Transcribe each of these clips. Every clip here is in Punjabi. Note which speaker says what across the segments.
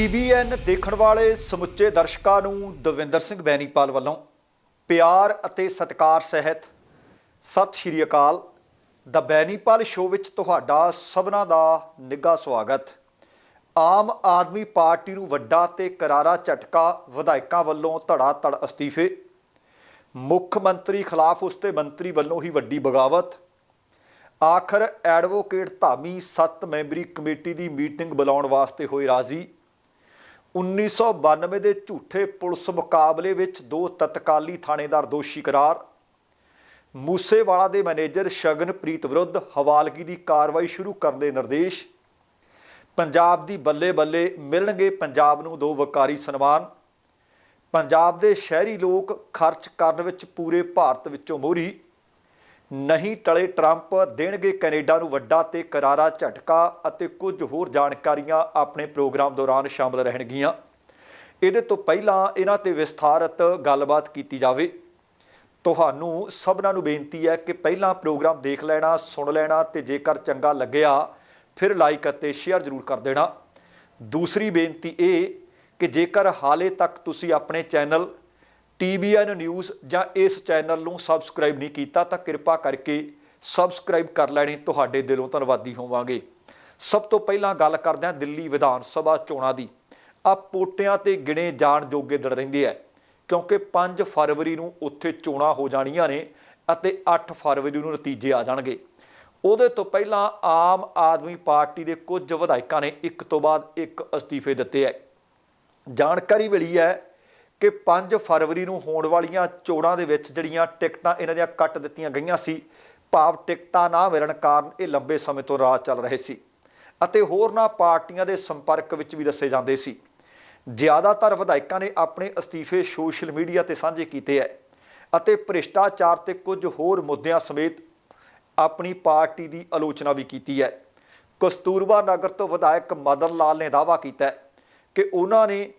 Speaker 1: ਟੀਬੀਐਨ ਦੇਖਣ ਵਾਲੇ ਸਮੁੱਚੇ ਦਰਸ਼ਕਾਂ ਨੂੰ ਦਵਿੰਦਰ ਸਿੰਘ ਬੈਨੀਪਾਲ ਵੱਲੋਂ ਪਿਆਰ ਅਤੇ ਸਤਿਕਾਰ ਸਹਿਤ ਸਤਿ ਸ਼੍ਰੀ ਅਕਾਲ। ਦਾ ਬੈਨੀਪਾਲ ਸ਼ੋਅ ਵਿੱਚ ਤੁਹਾਡਾ ਸਭਨਾਂ ਦਾ ਨਿੱਘਾ ਸਵਾਗਤ। ਆਮ ਆਦਮੀ ਪਾਰਟੀ ਨੂੰ ਵੱਡਾ ਤੇ ਕਰਾਰਾ ਝਟਕਾ ਵਿਧਾਇਕਾਂ ਵੱਲੋਂ ਧੜਾ ਧੜ ਅਸਤੀਫੇ। ਮੁੱਖ ਮੰਤਰੀ ਖਿਲਾਫ ਉਸਤੇ ਮੰਤਰੀ ਵੱਲੋਂ ਹੀ ਵੱਡੀ ਬਗਾਵਤ। ਆਖਰ ਐਡਵੋਕੇਟ ਧਾਮੀ 7 ਮੈਂਬਰੀ ਕਮੇਟੀ ਦੀ ਮੀਟਿੰਗ ਬੁਲਾਉਣ ਵਾਸਤੇ ਹੋਏ ਰਾਜ਼ੀ। 1992 ਦੇ ਝੂਠੇ ਪੁਲਿਸ ਮੁਕਾਬਲੇ ਵਿੱਚ ਦੋ ਤਤਕਾਲੀ ਥਾਣੇਦਾਰ ਦੋਸ਼ੀ ਕਰਾਰ ਮੂਸੇਵਾਲਾ ਦੇ ਮੈਨੇਜਰ ਸ਼ਗਨਪ੍ਰੀਤ ਵਿਰੁੱਧ ਹਵਾਲਗੀ ਦੀ ਕਾਰਵਾਈ ਸ਼ੁਰੂ ਕਰਨ ਦੇ ਨਿਰਦੇਸ਼। ਪੰਜਾਬ ਦੀ ਬੱਲੇ ਬੱਲੇ ਮਿਲਣਗੇ ਪੰਜਾਬ ਨੂੰ ਦੋ ਵਕਾਰੀ ਸਨਮਾਨ। ਪੰਜਾਬ ਦੇ ਸ਼ਹਿਰੀ ਲੋਕ ਖਰਚ ਕਰਨ ਵਿੱਚ ਪੂਰੇ ਭਾਰਤ ਵਿੱਚੋਂ ਮੋਹਰੀ। ਨਹੀਂ ਟਲੇ ਟਰੰਪ ਦੇਣਗੇ ਕੈਨੇਡਾ ਨੂੰ ਵੱਡਾ ਤੇ ਕਰਾਰਾ ਝਟਕਾ ਅਤੇ ਕੁਝ ਹੋਰ ਜਾਣਕਾਰੀਆਂ ਆਪਣੇ ਪ੍ਰੋਗਰਾਮ ਦੌਰਾਨ ਸ਼ਾਮਲ ਰਹਿਣਗੀਆਂ। ਇਹਦੇ ਤੋਂ ਪਹਿਲਾਂ ਇਹਨਾਂ ਤੇ ਵਿਸਥਾਰਤ ਗੱਲਬਾਤ ਕੀਤੀ ਜਾਵੇ। ਤੁਹਾਨੂੰ ਸਭਨਾਂ ਨੂੰ ਬੇਨਤੀ ਹੈ ਕਿ ਪਹਿਲਾਂ ਪ੍ਰੋਗਰਾਮ ਦੇਖ ਲੈਣਾ, ਸੁਣ ਲੈਣਾ ਤੇ ਜੇਕਰ ਚੰਗਾ ਲੱਗਿਆ, ਫਿਰ ਲਾਈਕ ਅਤੇ ਸ਼ੇਅਰ ਜ਼ਰੂਰ ਕਰ ਦੇਣਾ। ਦੂਸਰੀ ਬੇਨਤੀ ਇਹ ਕਿ ਜੇਕਰ ਹਾਲੇ ਤੱਕ ਤੁਸੀਂ ਆਪਣੇ ਚੈਨਲ TBN ਨਿਊਜ਼ ਜਾਂ ਇਸ ਚੈਨਲ ਨੂੰ ਸਬਸਕ੍ਰਾਈਬ ਨਹੀਂ ਕੀਤਾ ਤਾਂ ਕਿਰਪਾ ਕਰਕੇ ਸਬਸਕ੍ਰਾਈਬ ਕਰ ਲੈਣੇ। ਤੁਹਾਡੇ ਦਿਲੋਂ ਧੰਨਵਾਦੀ ਹੋਵਾਂਗੇ। ਸਭ ਤੋਂ ਪਹਿਲਾਂ ਗੱਲ ਕਰਦੇ ਹਾਂ ਦਿੱਲੀ ਵਿਧਾਨ ਸਭਾ ਚੋਣਾਂ ਦੀ। ਆ ਪੋਟਿਆਂ ਤੇ ਗਿਣੇ ਜਾਣ ਜੋਗੇ ਦਿਨ ਰਹਿੰਦੇ ਆ, ਕਿਉਂਕਿ 5 ਫਰਵਰੀ ਨੂੰ ਉੱਥੇ ਚੋਣਾਂ ਹੋ ਜਾਣੀਆਂ ਨੇ ਅਤੇ 8 ਫਰਵਰੀ ਨੂੰ ਨਤੀਜੇ ਆ ਜਾਣਗੇ। ਉਹਦੇ ਤੋਂ ਪਹਿਲਾਂ ਆਮ ਆਦਮੀ ਪਾਰਟੀ ਦੇ ਕੁਝ ਵਿਧਾਇਕਾਂ ਨੇ ਇੱਕ ਤੋਂ ਬਾਅਦ ਇੱਕ ਅਸਤੀਫੇ ਦਿੱਤੇ ਹੈ ਜਾਣਕਾਰੀ ਮਿਲੀ ਹੈ ਕਿ 5 ਫਰਵਰੀ ਨੂੰ ਹੋਣ ਵਾਲੀਆਂ ਚੋਣਾਂ ਦੇ ਵਿੱਚ ਜਿਹੜੀਆਂ ਟਿਕਟਾਂ ਇਹਨਾਂ ਦੀਆਂ ਕੱਟ ਦਿੱਤੀਆਂ ਗਈਆਂ ਸੀ, ਭਾਵ ਟਿਕਟਾਂ ਨਾ ਮਿਲਣ ਕਾਰਨ ਇਹ ਲੰਬੇ ਸਮੇਂ ਤੋਂ ਰਾਜ ਚੱਲ ਰਹੇ ਸੀ ਅਤੇ ਹੋਰਨਾਂ ਪਾਰਟੀਆਂ ਦੇ ਸੰਪਰਕ ਵਿੱਚ ਵੀ ਦੱਸੇ ਜਾਂਦੇ ਸੀ। ਜ਼ਿਆਦਾਤਰ ਵਿਧਾਇਕਾਂ ਨੇ ਆਪਣੇ ਅਸਤੀਫੇ ਸੋਸ਼ਲ ਮੀਡੀਆ ਤੇ ਸਾਂਝੇ ਕੀਤੇ ਹੈ ਅਤੇ ਭ੍ਰਿਸ਼ਟਾਚਾਰ ਤੇ ਕੁਝ ਹੋਰ ਮੁੱਦਿਆਂ ਸਮੇਤ ਆਪਣੀ ਪਾਰਟੀ ਦੀ ਆਲੋਚਨਾ ਵੀ ਕੀਤੀ ਹੈ ਕਸਤੂਰਬਾ ਨਗਰ ਤੋਂ ਵਿਧਾਇਕ ਮਦਨ ਲਾਲ ਨੇ ਦਾਅਵਾ ਕੀਤਾ ਕਿ ਉਹਨਾਂ ਨੇ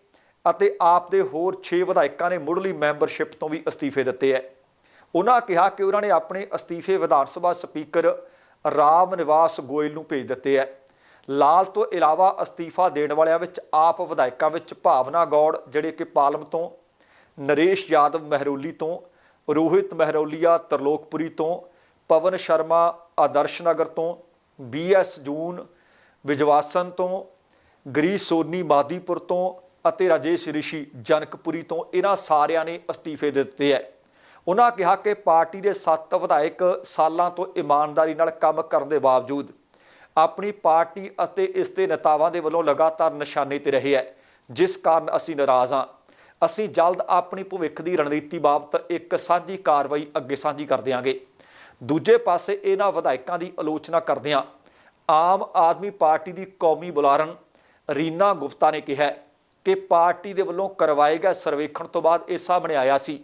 Speaker 1: ਅਤੇ ਆਪ ਦੇ ਹੋਰ 6 ਵਿਧਾਇਕਾਂ ਨੇ ਮੁੱਢਲੀ ਮੈਂਬਰਸ਼ਿਪ ਤੋਂ ਵੀ ਅਸਤੀਫੇ ਦਿੱਤੇ ਹੈ ਉਹਨਾਂ ਕਿਹਾ ਕਿ ਉਹਨਾਂ ਨੇ ਆਪਣੇ ਅਸਤੀਫੇ ਵਿਧਾਨ ਸਭਾ ਸਪੀਕਰ ਰਾਮ ਨਿਵਾਸ ਗੋਇਲ ਨੂੰ ਭੇਜ ਦਿੱਤੇ ਹੈ ਲਾਲ ਤੋਂ ਇਲਾਵਾ ਅਸਤੀਫਾ ਦੇਣ ਵਾਲਿਆਂ ਵਿੱਚ ਆਪ ਵਿਧਾਇਕਾਂ ਵਿੱਚ ਭਾਵਨਾ ਗੌੜ, ਜਿਹੜੇ ਕਿ ਪਾਲਮ ਤੋਂ, ਨਰੇਸ਼ ਯਾਦਵ ਮਹਿਰੋਲੀ ਤੋਂ, ਰੋਹਿਤ ਮਹਿਰੋਲੀਆ ਤਰਲੋਕਪੁਰੀ ਤੋਂ, ਪਵਨ ਸ਼ਰਮਾ ਆਦਰਸ਼ ਨਗਰ ਤੋਂ ਬੀਐਸ ਜੂਨ ਵਿਜਵਾਸਨ ਤੋਂ ਗਰੀ ਸੋਨੀ ਮਾਦੀਪੁਰ ਤੋਂ ਅਤੇ ਰਾਜੇਸ਼ ਰਿਸ਼ੀ ਜਨਕਪੁਰੀ ਤੋਂ ਇਹਨਾਂ ਸਾਰਿਆਂ ਨੇ ਅਸਤੀਫੇ ਦਿੱਤੇ ਹੈ। ਉਹਨਾਂ ਕਿਹਾ ਕਿ ਪਾਰਟੀ ਦੇ ਸੱਤ ਵਿਧਾਇਕ ਸਾਲਾਂ ਤੋਂ ਇਮਾਨਦਾਰੀ ਨਾਲ ਕੰਮ ਕਰਨ ਦੇ ਬਾਵਜੂਦ ਆਪਣੀ ਪਾਰਟੀ ਅਤੇ ਇਸ ਦੇ ਨੇਤਾਵਾਂ ਦੇ ਵੱਲੋਂ ਲਗਾਤਾਰ ਨਿਸ਼ਾਨੇ ਤੇ ਰਹੇ ਹੈ, ਜਿਸ ਕਾਰਨ ਅਸੀਂ ਨਾਰਾਜ਼ ਹਾਂ। ਅਸੀਂ ਜਲਦ ਆਪਣੀ ਭਵਿੱਖ ਦੀ ਰਣਨੀਤੀ ਬਾਬਤ ਇੱਕ ਸਾਂਝੀ ਕਾਰਵਾਈ ਅੱਗੇ ਸਾਂਝੀ ਕਰ ਦਿਆਂਗੇ। ਦੂਜੇ ਪਾਸੇ ਇਹਨਾਂ ਵਿਧਾਇਕਾਂ ਦੀ ਆਲੋਚਨਾ ਕਰਦਿਆਂ ਆਮ ਆਦਮੀ ਪਾਰਟੀ ਦੀ ਕੌਮੀ ਬੁਲਾਰਨ ਰੀਨਾ ਗੁਪਤਾ ਨੇ ਕਿਹਾ ਕਿ ਪਾਰਟੀ ਦੇ ਵੱਲੋਂ ਕਰਵਾਏ ਗਏ ਸਰਵੇਖਣ ਤੋਂ ਬਾਅਦ ਇਹ ਸਾਹਮਣੇ ਆਇਆ ਸੀ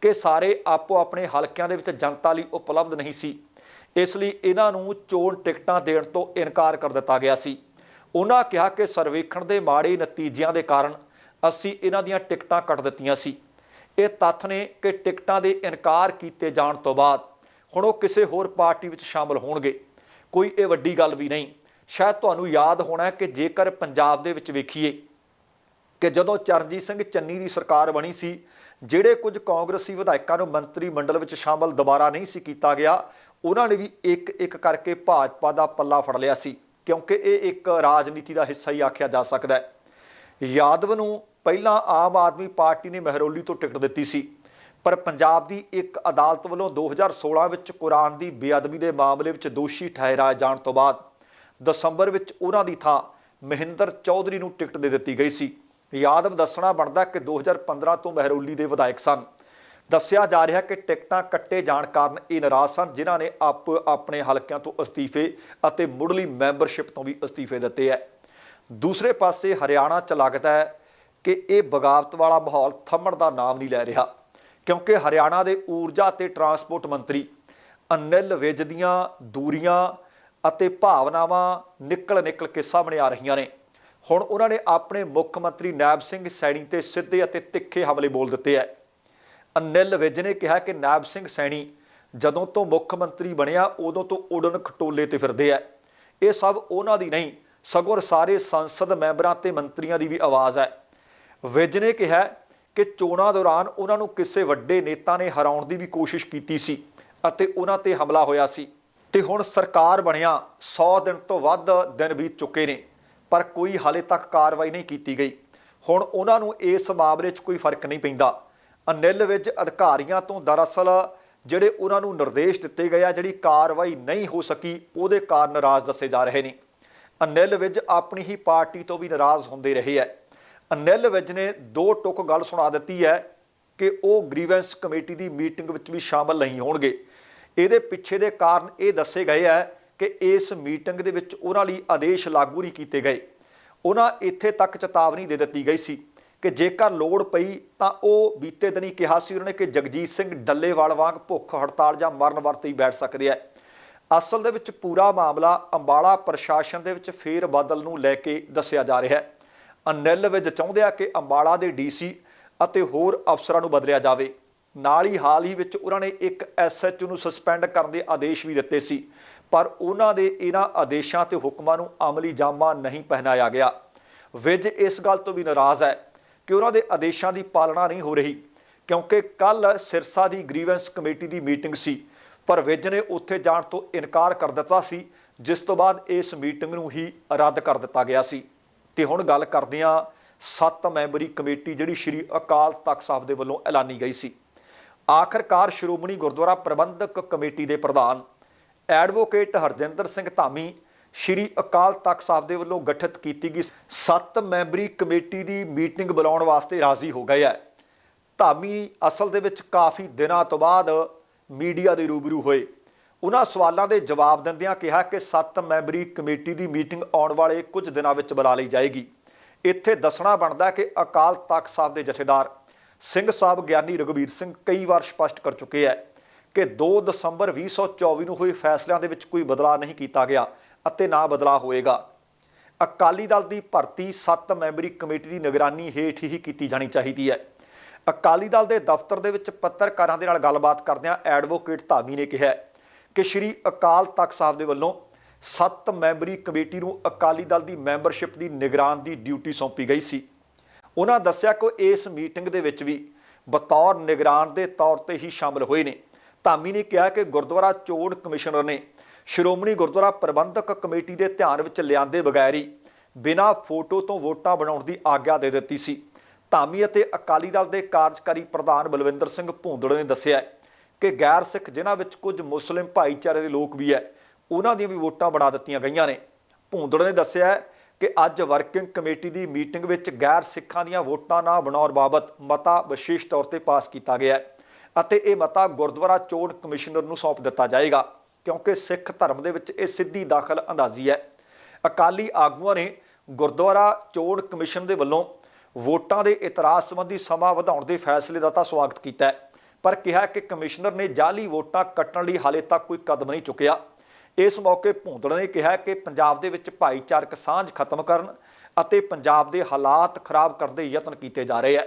Speaker 1: ਕਿ ਸਾਰੇ ਆਪੋ ਆਪਣੇ ਹਲਕਿਆਂ ਦੇ ਵਿੱਚ ਜਨਤਾ ਲਈ ਉਪਲਬਧ ਨਹੀਂ ਸੀ। ਇਸ ਲਈ ਇਹਨਾਂ ਨੂੰ ਚੋਣ ਟਿਕਟਾਂ ਦੇਣ ਤੋਂ ਇਨਕਾਰ ਕਰ ਦਿੱਤਾ ਗਿਆ ਸੀ। ਉਹਨਾਂ ਕਿਹਾ ਕਿ ਸਰਵੇਖਣ ਦੇ ਮਾੜੇ ਨਤੀਜਿਆਂ ਦੇ ਕਾਰਨ ਅਸੀਂ ਇਹਨਾਂ ਦੀਆਂ ਟਿਕਟਾਂ ਕੱਟ ਦਿੱਤੀਆਂ ਸੀ। ਇਹ ਤੱਥ ਨੇ ਕਿ ਟਿਕਟਾਂ ਦੇ ਇਨਕਾਰ ਕੀਤੇ ਜਾਣ ਤੋਂ ਬਾਅਦ ਹੁਣ ਉਹ ਕਿਸੇ ਹੋਰ ਪਾਰਟੀ ਵਿੱਚ ਸ਼ਾਮਲ ਹੋਣਗੇ। ਕੋਈ ਇਹ ਵੱਡੀ ਗੱਲ ਵੀ ਨਹੀਂ। ਸ਼ਾਇਦ ਤੁਹਾਨੂੰ ਯਾਦ ਹੋਣਾ ਕਿ ਜੇਕਰ ਪੰਜਾਬ ਦੇ ਵਿੱਚ ਵੇਖੀਏ ਕਿ ਜਦੋਂ ਚਰਨਜੀਤ ਸਿੰਘ ਚੰਨੀ ਦੀ ਸਰਕਾਰ ਬਣੀ ਸੀ, ਜਿਹੜੇ ਕੁਝ ਕਾਂਗਰਸੀ ਵਿਧਾਇਕਾਂ ਨੂੰ ਮੰਤਰੀ ਮੰਡਲ ਵਿੱਚ ਸ਼ਾਮਲ ਦੁਬਾਰਾ ਨਹੀਂ ਸੀ ਕੀਤਾ ਗਿਆ, ਉਹਨਾਂ ਨੇ ਵੀ ਇੱਕ ਇੱਕ ਕਰਕੇ ਭਾਜਪਾ ਦਾ ਪੱਲਾ ਫੜ ਲਿਆ ਸੀ, ਕਿਉਂਕਿ ਇਹ ਇੱਕ ਰਾਜਨੀਤੀ ਦਾ ਹਿੱਸਾ ਹੀ ਆਖਿਆ ਜਾ ਸਕਦਾ ਹੈ। ਯਾਦਵ ਨੂੰ ਪਹਿਲਾਂ ਆਮ ਆਦਮੀ ਪਾਰਟੀ ਨੇ ਮਹਿਰੋਲੀ ਤੋਂ ਟਿਕਟ ਦਿੱਤੀ ਸੀ, ਪਰ ਪੰਜਾਬ ਦੀ ਇੱਕ ਅਦਾਲਤ ਵੱਲੋਂ 2016 ਵਿੱਚ ਕੁਰਾਨ ਦੀ ਬੇਅਦਬੀ ਦੇ ਮਾਮਲੇ ਵਿੱਚ ਦੋਸ਼ੀ ਠਹਿਰਾਏ ਜਾਣ ਤੋਂ ਬਾਅਦ, ਦਸੰਬਰ ਵਿੱਚ ਉਹਨਾਂ ਦੀ ਥਾਂ ਮਹਿੰਦਰ ਚੌਧਰੀ ਨੂੰ ਟਿਕਟ ਦੇ ਦਿੱਤੀ ਗਈ ਸੀ। ਯਾਦਵ ਦੱਸਣਾ ਬਣਦਾ ਕਿ 2015 ਤੋਂ ਮਹਿਰੌਲੀ ਦੇ ਵਿਧਾਇਕ ਸਨ। ਦੱਸਿਆ ਜਾ ਰਿਹਾ ਕਿ ਟਿਕਟਾਂ ਕੱਟੇ ਜਾਣ ਕਾਰਨ ਇਹ ਨਾਰਾਜ਼ ਸਨ, ਜਿਨ੍ਹਾਂ ਨੇ ਆਪ ਆਪਣੇ ਹਲਕਿਆਂ ਤੋਂ ਅਸਤੀਫੇ ਅਤੇ ਮੁੱਢਲੀ ਮੈਂਬਰਸ਼ਿਪ ਤੋਂ ਵੀ ਅਸਤੀਫੇ ਦਿੱਤੇ ਹੈ। ਦੂਸਰੇ ਪਾਸੇ ਹਰਿਆਣਾ 'ਚ ਲੱਗਦਾ ਹੈ ਕਿ ਇਹ ਬਗਾਵਤ ਵਾਲਾ ਮਾਹੌਲ ਥੰਮਣ ਦਾ ਨਾਮ ਨਹੀਂ ਲੈ ਰਿਹਾ, ਕਿਉਂਕਿ ਹਰਿਆਣਾ ਦੇ ਊਰਜਾ ਤੇ ਟਰਾਂਸਪੋਰਟ ਮੰਤਰੀ ਅਨਿਲ ਵਿਜ ਦੀਆਂ ਦੂਰੀਆਂ ਅਤੇ ਭਾਵਨਾਵਾਂ ਨਿਕਲ ਨਿਕਲ ਕੇ ਸਾਹਮਣੇ ਆ ਰਹੀਆਂ ਨੇ। ਹੁਣ ਉਹਨਾਂ ਨੇ ਆਪਣੇ ਮੁੱਖ ਮੰਤਰੀ ਨਾਇਬ ਸਿੰਘ ਸੈਣੀ ਤੇ ਸਿੱਧੇ ਅਤੇ ਤਿੱਖੇ ਹਮਲੇ ਬੋਲ ਦਿੱਤੇ ਹੈ ਅਨਿਲ ਵਿਜ ਨੇ ਕਿਹਾ ਕਿ ਨਾਇਬ ਸਿੰਘ ਸੈਣੀ ਜਦੋਂ ਤੋਂ ਮੁੱਖ ਮੰਤਰੀ ਬਣਿਆ, ਉਦੋਂ ਤੋਂ ਉਡਨ ਖਟੋਲੇ ਤੇ ਫਿਰਦੇ ਆ। ਇਹ ਸਭ ਉਹਨਾਂ ਦੀ ਨਹੀਂ, ਸਗੋਂ ਸਾਰੇ ਸੰਸਦ ਮੈਂਬਰਾਂ ਤੇ ਮੰਤਰੀਆਂ ਦੀ ਵੀ ਆਵਾਜ਼ ਹੈ ਵਿਜ ਨੇ ਕਿਹਾ ਕਿ ਚੋਣਾਂ ਦੌਰਾਨ ਉਹਨਾਂ ਨੂੰ ਕਿਸੇ ਵੱਡੇ ਨੇਤਾ ਨੇ ਹਰਾਉਣ ਦੀ ਵੀ ਕੋਸ਼ਿਸ਼ ਕੀਤੀ ਸੀ ਅਤੇ ਉਹਨਾਂ ਤੇ ਹਮਲਾ ਹੋਇਆ ਸੀ। ਤੇ ਹੁਣ ਸਰਕਾਰ ਬਣਿਆ 100 ਦਿਨ ਤੋਂ ਵੱਧ ਦਿਨ ਬੀਤ ਚੁੱਕੇ ਨੇ। ਪਰ ਕੋਈ ਹਾਲੇ ਤੱਕ ਕਾਰਵਾਈ ਨਹੀਂ ਕੀਤੀ ਗਈ। ਹੁਣ ਉਹਨਾਂ ਨੂੰ ਇਸ ਮਾਮਲੇ 'ਚ ਕੋਈ ਫ਼ਰਕ ਨਹੀਂ ਪੈਂਦਾ। ਅਨਿਲ ਵਿੱਚ ਅਧਿਕਾਰੀਆਂ ਤੋਂ ਦਰਅਸਲ ਜਿਹੜੇ ਉਹਨਾਂ ਨੂੰ ਨਿਰਦੇਸ਼ ਦਿੱਤੇ ਗਏ ਆ, ਜਿਹੜੀ ਕਾਰਵਾਈ ਨਹੀਂ ਹੋ ਸਕੀ, ਉਹਦੇ ਕਾਰਨ ਨਾਰਾਜ਼ ਦੱਸੇ ਜਾ ਰਹੇ ਨੇ। ਅਨਿਲ ਵਿਜ ਆਪਣੀ ਹੀ ਪਾਰਟੀ ਤੋਂ ਵੀ ਨਾਰਾਜ਼ ਹੁੰਦੇ ਰਹੇ ਹੈ ਅਨਿਲ ਵਿਜ ਨੇ ਦੋ ਟੁਕ ਗੱਲ ਸੁਣਾ ਦਿੱਤੀ ਹੈ ਕਿ ਉਹ ਗ੍ਰੀਵੈਂਸ ਕਮੇਟੀ ਦੀ ਮੀਟਿੰਗ ਵਿੱਚ ਵੀ ਸ਼ਾਮਲ ਨਹੀਂ ਹੋਣਗੇ। ਇਹਦੇ ਪਿੱਛੇ ਦੇ ਕਾਰਨ ਇਹ ਦੱਸੇ ਗਏ ਹੈ ਕਿ ਇਸ ਮੀਟਿੰਗ ਦੇ ਵਿੱਚ ਉਹਨਾਂ ਲਈ ਆਦੇਸ਼ ਲਾਗੂ ਨਹੀਂ ਕੀਤੇ ਗਏ। ਉਹਨਾਂ ਇੱਥੇ ਤੱਕ ਚੇਤਾਵਨੀ ਦੇ ਦਿੱਤੀ ਗਈ ਸੀ ਕਿ ਜੇਕਰ ਲੋੜ ਪਈ ਤਾਂ ਉਹ ਬੀਤੇ ਦਿਨੀ ਕਿਹਾ ਸੀ ਉਹਨਾਂ ਨੇ ਕਿ ਜਗਜੀਤ ਸਿੰਘ ਡੱਲੇਵਾਲ ਵਾਂਗ ਭੁੱਖ ਹੜਤਾਲ ਜਾਂ ਮਰਨ ਵਰਤ ਹੀ ਬੈਠ ਸਕਦੇ ਆ। ਅਸਲ ਦੇ ਵਿੱਚ ਪੂਰਾ ਮਾਮਲਾ ਅੰਬਾਲਾ ਪ੍ਰਸ਼ਾਸਨ ਦੇ ਵਿੱਚ ਫੇਰ ਬਦਲ ਨੂੰ ਲੈ ਕੇ ਦੱਸਿਆ ਜਾ ਰਿਹਾ ਹੈ। ਅਨਿਲ ਵਿੱਚ ਚਾਹੁੰਦੇ ਆ ਕਿ ਅੰਬਾਲਾ ਦੇ ਡੀਸੀ ਅਤੇ ਹੋਰ ਅਫਸਰਾਂ ਨੂੰ ਬਦਲਿਆ ਜਾਵੇ। ਨਾਲ ਹੀ ਹਾਲ ਹੀ ਵਿੱਚ ਉਹਨਾਂ ਨੇ ਇੱਕ ਐਸਐਚਓ ਨੂੰ ਸਸਪੈਂਡ ਕਰਨ ਦੇ ਆਦੇਸ਼ ਵੀ ਦਿੱਤੇ ਸੀ। ਪਰ ਉਹਨਾਂ ਦੇ ਇਹਨਾਂ ਆਦੇਸ਼ਾਂ ਤੇ ਹੁਕਮਾਂ ਨੂੰ ਅਮਲੀ ਜਾਮਾ ਨਹੀਂ ਪਹਿਨਾਇਆ ਗਿਆ। ਵਿਜ ਇਸ ਗੱਲ ਤੋਂ ਵੀ ਨਾਰਾਜ਼ ਹੈ ਕਿ ਉਹਨਾਂ ਦੇ ਆਦੇਸ਼ਾਂ ਦੀ ਪਾਲਣਾ ਨਹੀਂ ਹੋ ਰਹੀ, ਕਿਉਂਕਿ ਕੱਲ ਸਿਰਸਾ ਦੀ ਗ੍ਰੀਵੈਂਸ ਕਮੇਟੀ ਦੀ ਮੀਟਿੰਗ ਸੀ, ਪਰ ਵਿਜ ਨੇ ਉੱਥੇ ਜਾਣ ਤੋਂ ਇਨਕਾਰ ਕਰ ਦਿੱਤਾ ਸੀ, ਜਿਸ ਤੋਂ ਬਾਅਦ ਇਸ ਮੀਟਿੰਗ ਨੂੰ ਹੀ ਰੱਦ ਕਰ ਦਿੱਤਾ ਗਿਆ ਸੀ। ਤੇ ਹੁਣ ਗੱਲ ਕਰਦੇ ਹਾਂ ਸੱਤ ਮੈਂਬਰੀ ਕਮੇਟੀ ਜਿਹੜੀ ਸ਼੍ਰੀ ਅਕਾਲ ਤਖਤ ਸਾਹਿਬ ਦੇ ਵੱਲੋਂ ਐਲਾਨੀ ਗਈ ਸੀ। ਆਖਰਕਾਰ ਸ਼੍ਰੋਮਣੀ ਗੁਰਦੁਆਰਾ ਪ੍ਰਬੰਧਕ ਕਮੇਟੀ ਦੇ ਪ੍ਰਧਾਨ ਐਡਵੋਕੇਟ ਹਰਜਿੰਦਰ ਸਿੰਘ ਧਾਮੀ ਸ਼੍ਰੀ ਅਕਾਲ ਤਖਤ ਸਾਹਿਬ ਦੇ ਵੱਲੋਂ ਗਠਿਤ ਕੀਤੀ ਗਈ ਸੱਤ ਮੈਂਬਰੀ ਕਮੇਟੀ ਦੀ ਮੀਟਿੰਗ ਬੁਲਾਉਣ ਵਾਸਤੇ ਰਾਜ਼ੀ ਹੋ ਗਏ ਹੈ। ਧਾਮੀ ਅਸਲ ਦੇ ਵਿੱਚ ਕਾਫੀ ਦਿਨਾਂ ਤੋਂ ਬਾਅਦ ਮੀਡੀਆ ਦੇ ਰੂਬਰੂ ਹੋਏ। ਉਹਨਾਂ ਸਵਾਲਾਂ ਦੇ ਜਵਾਬ ਦਿੰਦਿਆਂ ਕਿਹਾ ਕਿ ਸੱਤ ਮੈਂਬਰੀ ਕਮੇਟੀ ਦੀ ਮੀਟਿੰਗ ਆਉਣ ਵਾਲੇ ਕੁਝ ਦਿਨਾਂ ਵਿੱਚ ਬੁਲਾ ਲਈ ਜਾਏਗੀ। ਇੱਥੇ ਦੱਸਣਾ ਬਣਦਾ ਕਿ ਅਕਾਲ ਤਖਤ ਸਾਹਿਬ ਦੇ ਜਥੇਦਾਰ ਸਿੰਘ ਸਾਹਿਬ ਗਿਆਨੀ ਰਘਬੀਰ ਸਿੰਘ ਕਈ ਵਾਰ ਸਪਸ਼ਟ ਕਰ ਚੁੱਕੇ ਹੈ। ਕਿ 2 ਦਸੰਬਰ 2024 ਨੂੰ ਹੋਏ ਫੈਸਲਿਆਂ ਦੇ ਵਿੱਚ ਕੋਈ ਬਦਲਾਅ ਨਹੀਂ ਕੀਤਾ ਗਿਆ ਅਤੇ ਨਾ ਬਦਲਾਅ ਹੋਏਗਾ। ਅਕਾਲੀ ਦਲ ਦੀ ਭਰਤੀ 7 ਮੈਂਬਰੀ ਕਮੇਟੀ ਦੀ ਨਿਗਰਾਨੀ ਹੇਠ ਹੀ ਕੀਤੀ ਜਾਣੀ ਚਾਹੀਦੀ ਹੈ। ਅਕਾਲੀ ਦਲ ਦੇ ਦਫ਼ਤਰ ਦੇ ਵਿੱਚ ਪੱਤਰਕਾਰਾਂ ਦੇ ਨਾਲ ਗੱਲਬਾਤ ਕਰਦਿਆਂ ਐਡਵੋਕੇਟ ਧਾਮੀ ਨੇ ਕਿਹਾ ਕਿ ਸ਼੍ਰੀ ਅਕਾਲ ਤਖਤ ਸਾਹਿਬ ਦੇ ਵੱਲੋਂ 7 ਮੈਂਬਰੀ ਕਮੇਟੀ ਨੂੰ ਅਕਾਲੀ ਦਲ ਦੀ ਮੈਂਬਰਸ਼ਿਪ ਦੀ ਨਿਗਰਾਨ ਦੀ ਡਿਊਟੀ ਸੌਂਪੀ ਗਈ ਸੀ। ਉਹਨਾਂ ਦੱਸਿਆ ਕਿ ਇਸ ਮੀਟਿੰਗ ਦੇ ਵਿੱਚ ਵੀ ਬਤੌਰ ਨਿਗਰਾਨ ਦੇ ਤੌਰ ਤੇ ਹੀ ਸ਼ਾਮਲ ਹੋਏ ਨੇ। ਧਾਮੀ ਨੇ ਕਿਹਾ ਕਿ ਗੁਰਦੁਆਰਾ ਚੋਣ ਕਮਿਸ਼ਨਰ ਨੇ ਸ਼੍ਰੋਮਣੀ ਗੁਰਦੁਆਰਾ ਪ੍ਰਬੰਧਕ ਕਮੇਟੀ ਦੇ ਧਿਆਨ ਵਿੱਚ ਲਿਆਂਦੇ ਬਗੈਰ ਹੀ ਬਿਨਾਂ ਫੋਟੋ ਤੋਂ ਵੋਟਾਂ ਬਣਾਉਣ ਦੀ ਆਗਿਆ ਦੇ ਦਿੱਤੀ ਸੀ। ਧਾਮੀ ਅਤੇ ਅਕਾਲੀ ਦਲ ਦੇ ਕਾਰਜਕਾਰੀ ਪ੍ਰਧਾਨ ਬਲਵਿੰਦਰ ਸਿੰਘ ਭੂੰਦੜ ਨੇ ਦੱਸਿਆ ਕਿ ਗੈਰ ਸਿੱਖ ਜਿਨ੍ਹਾਂ ਵਿੱਚ ਕੁਝ ਮੁਸਲਿਮ ਭਾਈਚਾਰੇ ਦੇ ਲੋਕ ਵੀ ਹੈ, ਉਹਨਾਂ ਦੀਆਂ ਵੀ ਵੋਟਾਂ ਬਣਾ ਦਿੱਤੀਆਂ ਗਈਆਂ ਨੇ। ਭੂੰਦੜ ਨੇ ਦੱਸਿਆ ਕਿ ਅੱਜ ਵਰਕਿੰਗ ਕਮੇਟੀ ਦੀ ਮੀਟਿੰਗ ਵਿੱਚ ਗੈਰ ਸਿੱਖਾਂ ਦੀਆਂ ਵੋਟਾਂ ਨਾ ਬਣਾਉਣ ਬਾਬਤ ਮਤਾ ਵਿਸ਼ੇਸ਼ ਤੌਰ ਤੇ ਪਾਸ ਕੀਤਾ ਗਿਆ ਹੈ। ਅਤੇ ਇਹ ਮਤਾ ਗੁਰਦੁਆਰਾ ਚੋਣ ਕਮਿਸ਼ਨਰ ਨੂੰ ਸੌਂਪ ਦਿੱਤਾ ਜਾਏਗਾ, ਕਿਉਂਕਿ ਸਿੱਖ ਧਰਮ ਦੇ ਵਿੱਚ ਇਹ ਸਿੱਧੀ ਦਾਖਲ ਅੰਦਾਜ਼ੀ ਹੈ। ਅਕਾਲੀ ਆਗੂਆਂ ਨੇ ਗੁਰਦੁਆਰਾ ਚੋਣ ਕਮਿਸ਼ਨ ਦੇ ਵੱਲੋਂ ਵੋਟਾਂ ਦੇ ਇਤਰਾਜ਼ ਸੰਬੰਧੀ ਸਮਾਂ ਵਧਾਉਣ ਦੇ ਫੈਸਲੇ ਦਾ ਤਾਂ ਸਵਾਗਤ ਕੀਤਾ ਹੈ, ਪਰ ਕਿਹਾ ਕਿ ਕਮਿਸ਼ਨਰ ਨੇ ਜਾਲੀ ਵੋਟਾਂ ਕੱਟਣ ਲਈ ਹਾਲੇ ਤੱਕ ਕੋਈ ਕਦਮ ਨਹੀਂ ਚੁੱਕਿਆ। ਇਸ ਮੌਕੇ ਭੂੰਦੜ ਨੇ ਕਿਹਾ ਕਿ ਪੰਜਾਬ ਦੇ ਵਿੱਚ ਭਾਈਚਾਰਕ ਸਾਂਝ ਖਤਮ ਕਰਨ ਅਤੇ ਪੰਜਾਬ ਦੇ ਹਾਲਾਤ ਖਰਾਬ ਕਰਨ ਦੇ ਯਤਨ ਕੀਤੇ ਜਾ ਰਹੇ ਹੈ।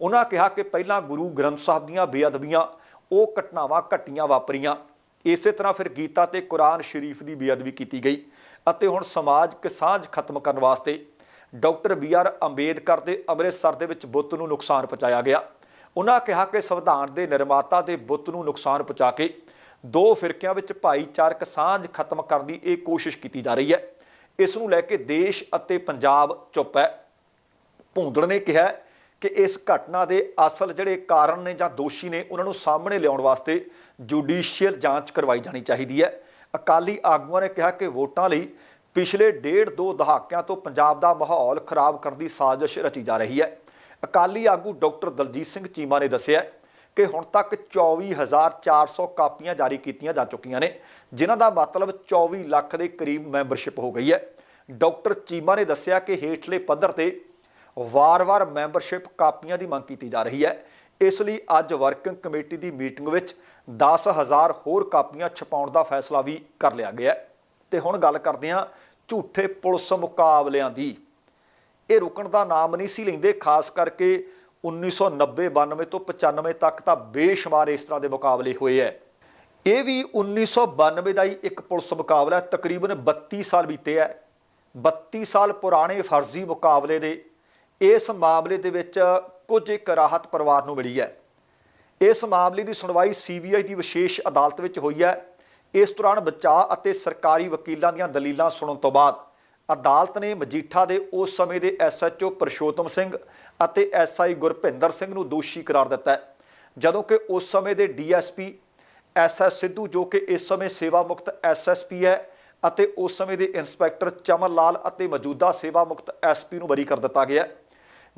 Speaker 1: ਉਹਨਾਂ ਕਿਹਾ ਕਿ ਪਹਿਲਾਂ ਗੁਰੂ ਗ੍ਰੰਥ ਸਾਹਿਬ ਦੀਆਂ ਬੇਅਦਬੀਆਂ, ਉਹ ਘਟਨਾਵਾਂ ਘਟੀਆਂ ਵਾਪਰੀਆਂ। ਇਸੇ ਤਰ੍ਹਾਂ ਫਿਰ ਗੀਤਾ ਤੇ ਕੁਰਾਨ ਸ਼ਰੀਫ ਦੀ ਬੇਅਦਬੀ ਕੀਤੀ ਗਈ ਅਤੇ ਹੁਣ ਸਮਾਜਿਕ ਸਾਂਝ ਖਤਮ ਕਰਨ ਵਾਸਤੇ ਡਾਕਟਰ ਬੀ ਆਰ ਅੰਬੇਦਕਰ ਦੇ ਅੰਮ੍ਰਿਤਸਰ ਦੇ ਵਿੱਚ ਬੁੱਤ ਨੂੰ ਨੁਕਸਾਨ ਪਹੁੰਚਾਇਆ ਗਿਆ। ਉਹਨਾਂ ਕਿਹਾ ਕਿ ਸੰਵਿਧਾਨ ਦੇ ਨਿਰਮਾਤਾ ਦੇ ਬੁੱਤ ਨੂੰ ਨੁਕਸਾਨ ਪਹੁੰਚਾ ਕੇ ਦੋ ਫਿਰਕਿਆਂ ਵਿੱਚ ਭਾਈਚਾਰਕ ਸਾਂਝ ਖਤਮ ਕਰਨ ਦੀ ਇਹ ਕੋਸ਼ਿਸ਼ ਕੀਤੀ ਜਾ ਰਹੀ ਹੈ। ਇਸ ਨੂੰ ਲੈ ਕੇ ਦੇਸ਼ ਅਤੇ ਪੰਜਾਬ ਚੁੱਪ ਹੈ। ਭੂੰਦੜ ਨੇ ਕਿਹਾ ਕਿ ਇਸ ਘਟਨਾ ਦੇ ਅਸਲ ਜਿਹੜੇ ਕਾਰਨ ਨੇ ਜਾਂ ਦੋਸ਼ੀ ਨੇ, ਉਹਨਾਂ ਨੂੰ ਸਾਹਮਣੇ ਲਿਆਉਣ ਵਾਸਤੇ ਜੁਡੀਸ਼ੀਅਲ ਜਾਂਚ ਕਰਵਾਈ ਜਾਣੀ ਚਾਹੀਦੀ ਹੈ। ਅਕਾਲੀ ਆਗੂਆਂ ਨੇ ਕਿਹਾ ਕਿ ਵੋਟਾਂ ਲਈ ਪਿਛਲੇ ਡੇਢ ਦੋ ਦਹਾਕਿਆਂ ਤੋਂ ਪੰਜਾਬ ਦਾ ਮਾਹੌਲ ਖਰਾਬ ਕਰਨ ਦੀ ਸਾਜ਼ਿਸ਼ ਰਚੀ ਜਾ ਰਹੀ ਹੈ। ਅਕਾਲੀ ਆਗੂ ਡਾਕਟਰ ਦਲਜੀਤ ਸਿੰਘ ਚੀਮਾ ਨੇ ਦੱਸਿਆ ਕਿ ਹੁਣ ਤੱਕ 24400 ਕਾਪੀਆਂ ਜਾਰੀ ਕੀਤੀਆਂ ਜਾ ਚੁੱਕੀਆਂ ਨੇ, ਜਿਨ੍ਹਾਂ ਦਾ ਮਤਲਬ 24 ਲੱਖ ਦੇ ਕਰੀਬ ਮੈਂਬਰਸ਼ਿਪ ਹੋ ਗਈ ਹੈ। ਡਾਕਟਰ ਚੀਮਾ ਨੇ ਦੱਸਿਆ ਕਿ ਹੇਠਲੇ ਪੱਧਰ ਤੇ ਵਾਰ-ਵਾਰ ਮੈਂਬਰਸ਼ਿਪ ਕਾਪੀਆਂ ਦੀ ਮੰਗ ਕੀਤੀ ਜਾ ਰਹੀ ਹੈ। ਇਸ ਲਈ ਅੱਜ ਵਰਕਿੰਗ ਕਮੇਟੀ ਦੀ ਮੀਟਿੰਗ ਵਿੱਚ 10000 ਹੋਰ ਕਾਪੀਆਂ ਛਪਾਉਣ ਦਾ ਫੈਸਲਾ ਵੀ ਕਰ ਲਿਆ ਗਿਆ ਹੈ। ਤੇ ਹੁਣ ਗੱਲ ਕਰਦੇ ਹਾਂ ਝੂਠੇ ਪੁਲਿਸ ਮੁਕਾਬਲਿਆਂ ਦੀ। ਇਹ ਰੁਕਣ ਦਾ ਨਾਮ ਨਹੀਂ ਸੀ ਲੈਂਦੇ, ਖਾਸ ਕਰਕੇ 1990 92 ਤੋਂ 95 ਤੱਕ ਤਾਂ ਬੇਸ਼ੁਮਾਰ ਇਸ ਤਰ੍ਹਾਂ ਦੇ ਮੁਕਾਬਲੇ ਹੋਏ ਐ ਇਹ ਵੀ 1992 ਦਾ ਹੀ ਇੱਕ ਪੁਲਿਸ ਮੁਕਾਬਲਾ ਤਕਰੀਬਨ 32 ਸਾਲ ਬੀਤੇ ਐ 32 ਸਾਲ ਪੁਰਾਣੇ ਫਰਜ਼ੀ ਮੁਕਾਬਲੇ ਦੇ ਇਸ ਮਾਮਲੇ ਦੇ ਵਿੱਚ ਕੁਝ ਇੱਕ ਰਾਹਤ ਪਰਿਵਾਰ ਨੂੰ ਮਿਲੀ ਹੈ। ਇਸ ਮਾਮਲੇ ਦੀ ਸੁਣਵਾਈ ਸੀਬੀਆਈ ਦੀ ਵਿਸ਼ੇਸ਼ ਅਦਾਲਤ ਵਿੱਚ ਹੋਈ ਹੈ। ਇਸ ਦੌਰਾਨ ਬਚਾਅ ਅਤੇ ਸਰਕਾਰੀ ਵਕੀਲਾਂ ਦੀਆਂ ਦਲੀਲਾਂ ਸੁਣਨ ਤੋਂ ਬਾਅਦ ਅਦਾਲਤ ਨੇ ਮਜੀਠਾ ਦੇ ਉਸ ਸਮੇਂ ਦੇ ਐਸਐਚਓ ਪਰਸ਼ੋਤਮ ਸਿੰਘ ਅਤੇ ਐਸਆਈ ਗੁਰਪਿੰਦਰ ਸਿੰਘ ਨੂੰ ਦੋਸ਼ੀ ਕਰਾਰ ਦਿੱਤਾ ਹੈ, ਜਦੋਂ ਕਿ ਉਸ ਸਮੇਂ ਦੇ ਡੀਐਸਪੀ ਐਸਐਸ ਸਿੱਧੂ ਜੋ ਕਿ ਇਸ ਸਮੇਂ ਸੇਵਾ ਮੁਕਤ ਐਸਐਸਪੀ ਹੈ ਅਤੇ ਉਸ ਸਮੇਂ ਦੇ ਇੰਸਪੈਕਟਰ ਚਮਨ ਲਾਲ ਅਤੇ ਮੌਜੂਦਾ ਸੇਵਾ ਮੁਕਤ ਐਸਪੀ ਨੂੰ ਬਰੀ ਕਰ ਦਿੱਤਾ ਗਿਆ ਹੈ।